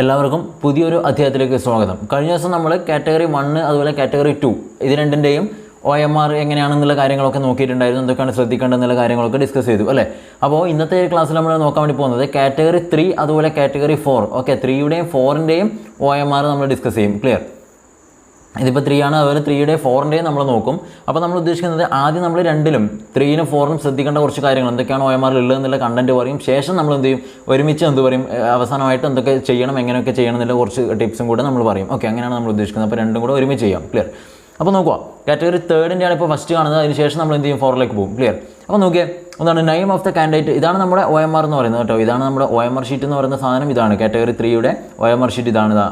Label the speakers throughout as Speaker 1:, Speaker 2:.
Speaker 1: എല്ലാവർക്കും പുതിയൊരു അധ്യായത്തിലേക്ക് സ്വാഗതം. കഴിഞ്ഞ ദിവസം നമ്മൾ കാറ്റഗറി വണ്ണ് അതുപോലെ കാറ്റഗറി ടു ഇത് രണ്ടിന്റെയും ഒ എം ആർ എങ്ങനെയാണെന്നുള്ള കാര്യങ്ങളൊക്കെ നോക്കിയിട്ടുണ്ടായിരുന്നു. എന്തൊക്കെയാണ് ശ്രദ്ധിക്കേണ്ടതെന്നുള്ള കാര്യങ്ങളൊക്കെ ഡിസ്കസ് ചെയ്തു അല്ലേ? അപ്പോൾ ഇന്നത്തെ ക്ലാസ്സിൽ നമ്മൾ നോക്കാൻ വേണ്ടി പോകുന്നത് കാറ്റഗറി ത്രീ അതുപോലെ കാറ്റഗറി ഫോർ ഓക്കെ ത്രീയുടെയും ഫോറിന്റെയും ഒ എം ആർ നമ്മൾ ഡിസ്കസ് ചെയ്യും. ക്ലിയർ ഇതിപ്പോൾ ത്രീ ആണ് അതുപോലെ ത്രീയുടെ ഫോറിന്റെയും നമ്മൾ നോക്കും. അപ്പോൾ നമ്മൾ ഉദ്ദേശിക്കുന്നത് ആദ്യം നമ്മൾ രണ്ടിലും ത്രീനും ഫോറിനും ശ്രദ്ധിക്കേണ്ട കുറച്ച് കാര്യങ്ങൾ എന്തൊക്കെയാണ് ഒ എം എന്നുള്ള കണ്ടന്റ് പറയും. ശേഷം നമ്മൾ എന്ത് ചെയ്യും? ഒരുമിച്ച് എന്ത് പറയും? അവസാനമായിട്ട് എന്തൊക്കെ ചെയ്യണം എങ്ങനെയൊക്കെ ചെയ്യണം എന്നുള്ള കുറച്ച് ടിപ്സും കൂടെ നമ്മൾ പറയും. ഓക്കെ അങ്ങനെയാണ് നമ്മൾ ഉദ്ദേശിക്കുന്നത്. അപ്പോൾ രണ്ടും കൂടെ ഒരുമിച്ച് ചെയ്യാം. ക്ലിയർ അപ്പോൾ നോക്കുക കാറ്റഗറി തേർഡിന്റെ ആണ് ഇപ്പോൾ ഫസ്റ്റ് കാണുന്നത്. അതിന് ശേഷം നമ്മൾ എന്ത് ചെയ്യും? ഫോറിലേക്ക് പോകും. ക്ലിയർ അപ്പോൾ നോക്കിയേ ഒന്നാണ് നെയിം ഓഫ് ദ കാൻഡിഡേറ്റ് ഇതാണ് നമ്മുടെ ഒ എം ആർ എന്ന് പറയുന്നത് കേട്ടോ. ഇതാണ് നമ്മുടെ ഒ എം ആർ ഷീറ്റ് എന്ന് പറയുന്ന സാധനം ഇതാണ്. കാറ്റഗറി ത്രീയുടെ ഒ എം ആർ ഷീറ്റ് ഇതാണ്. ഇതാ.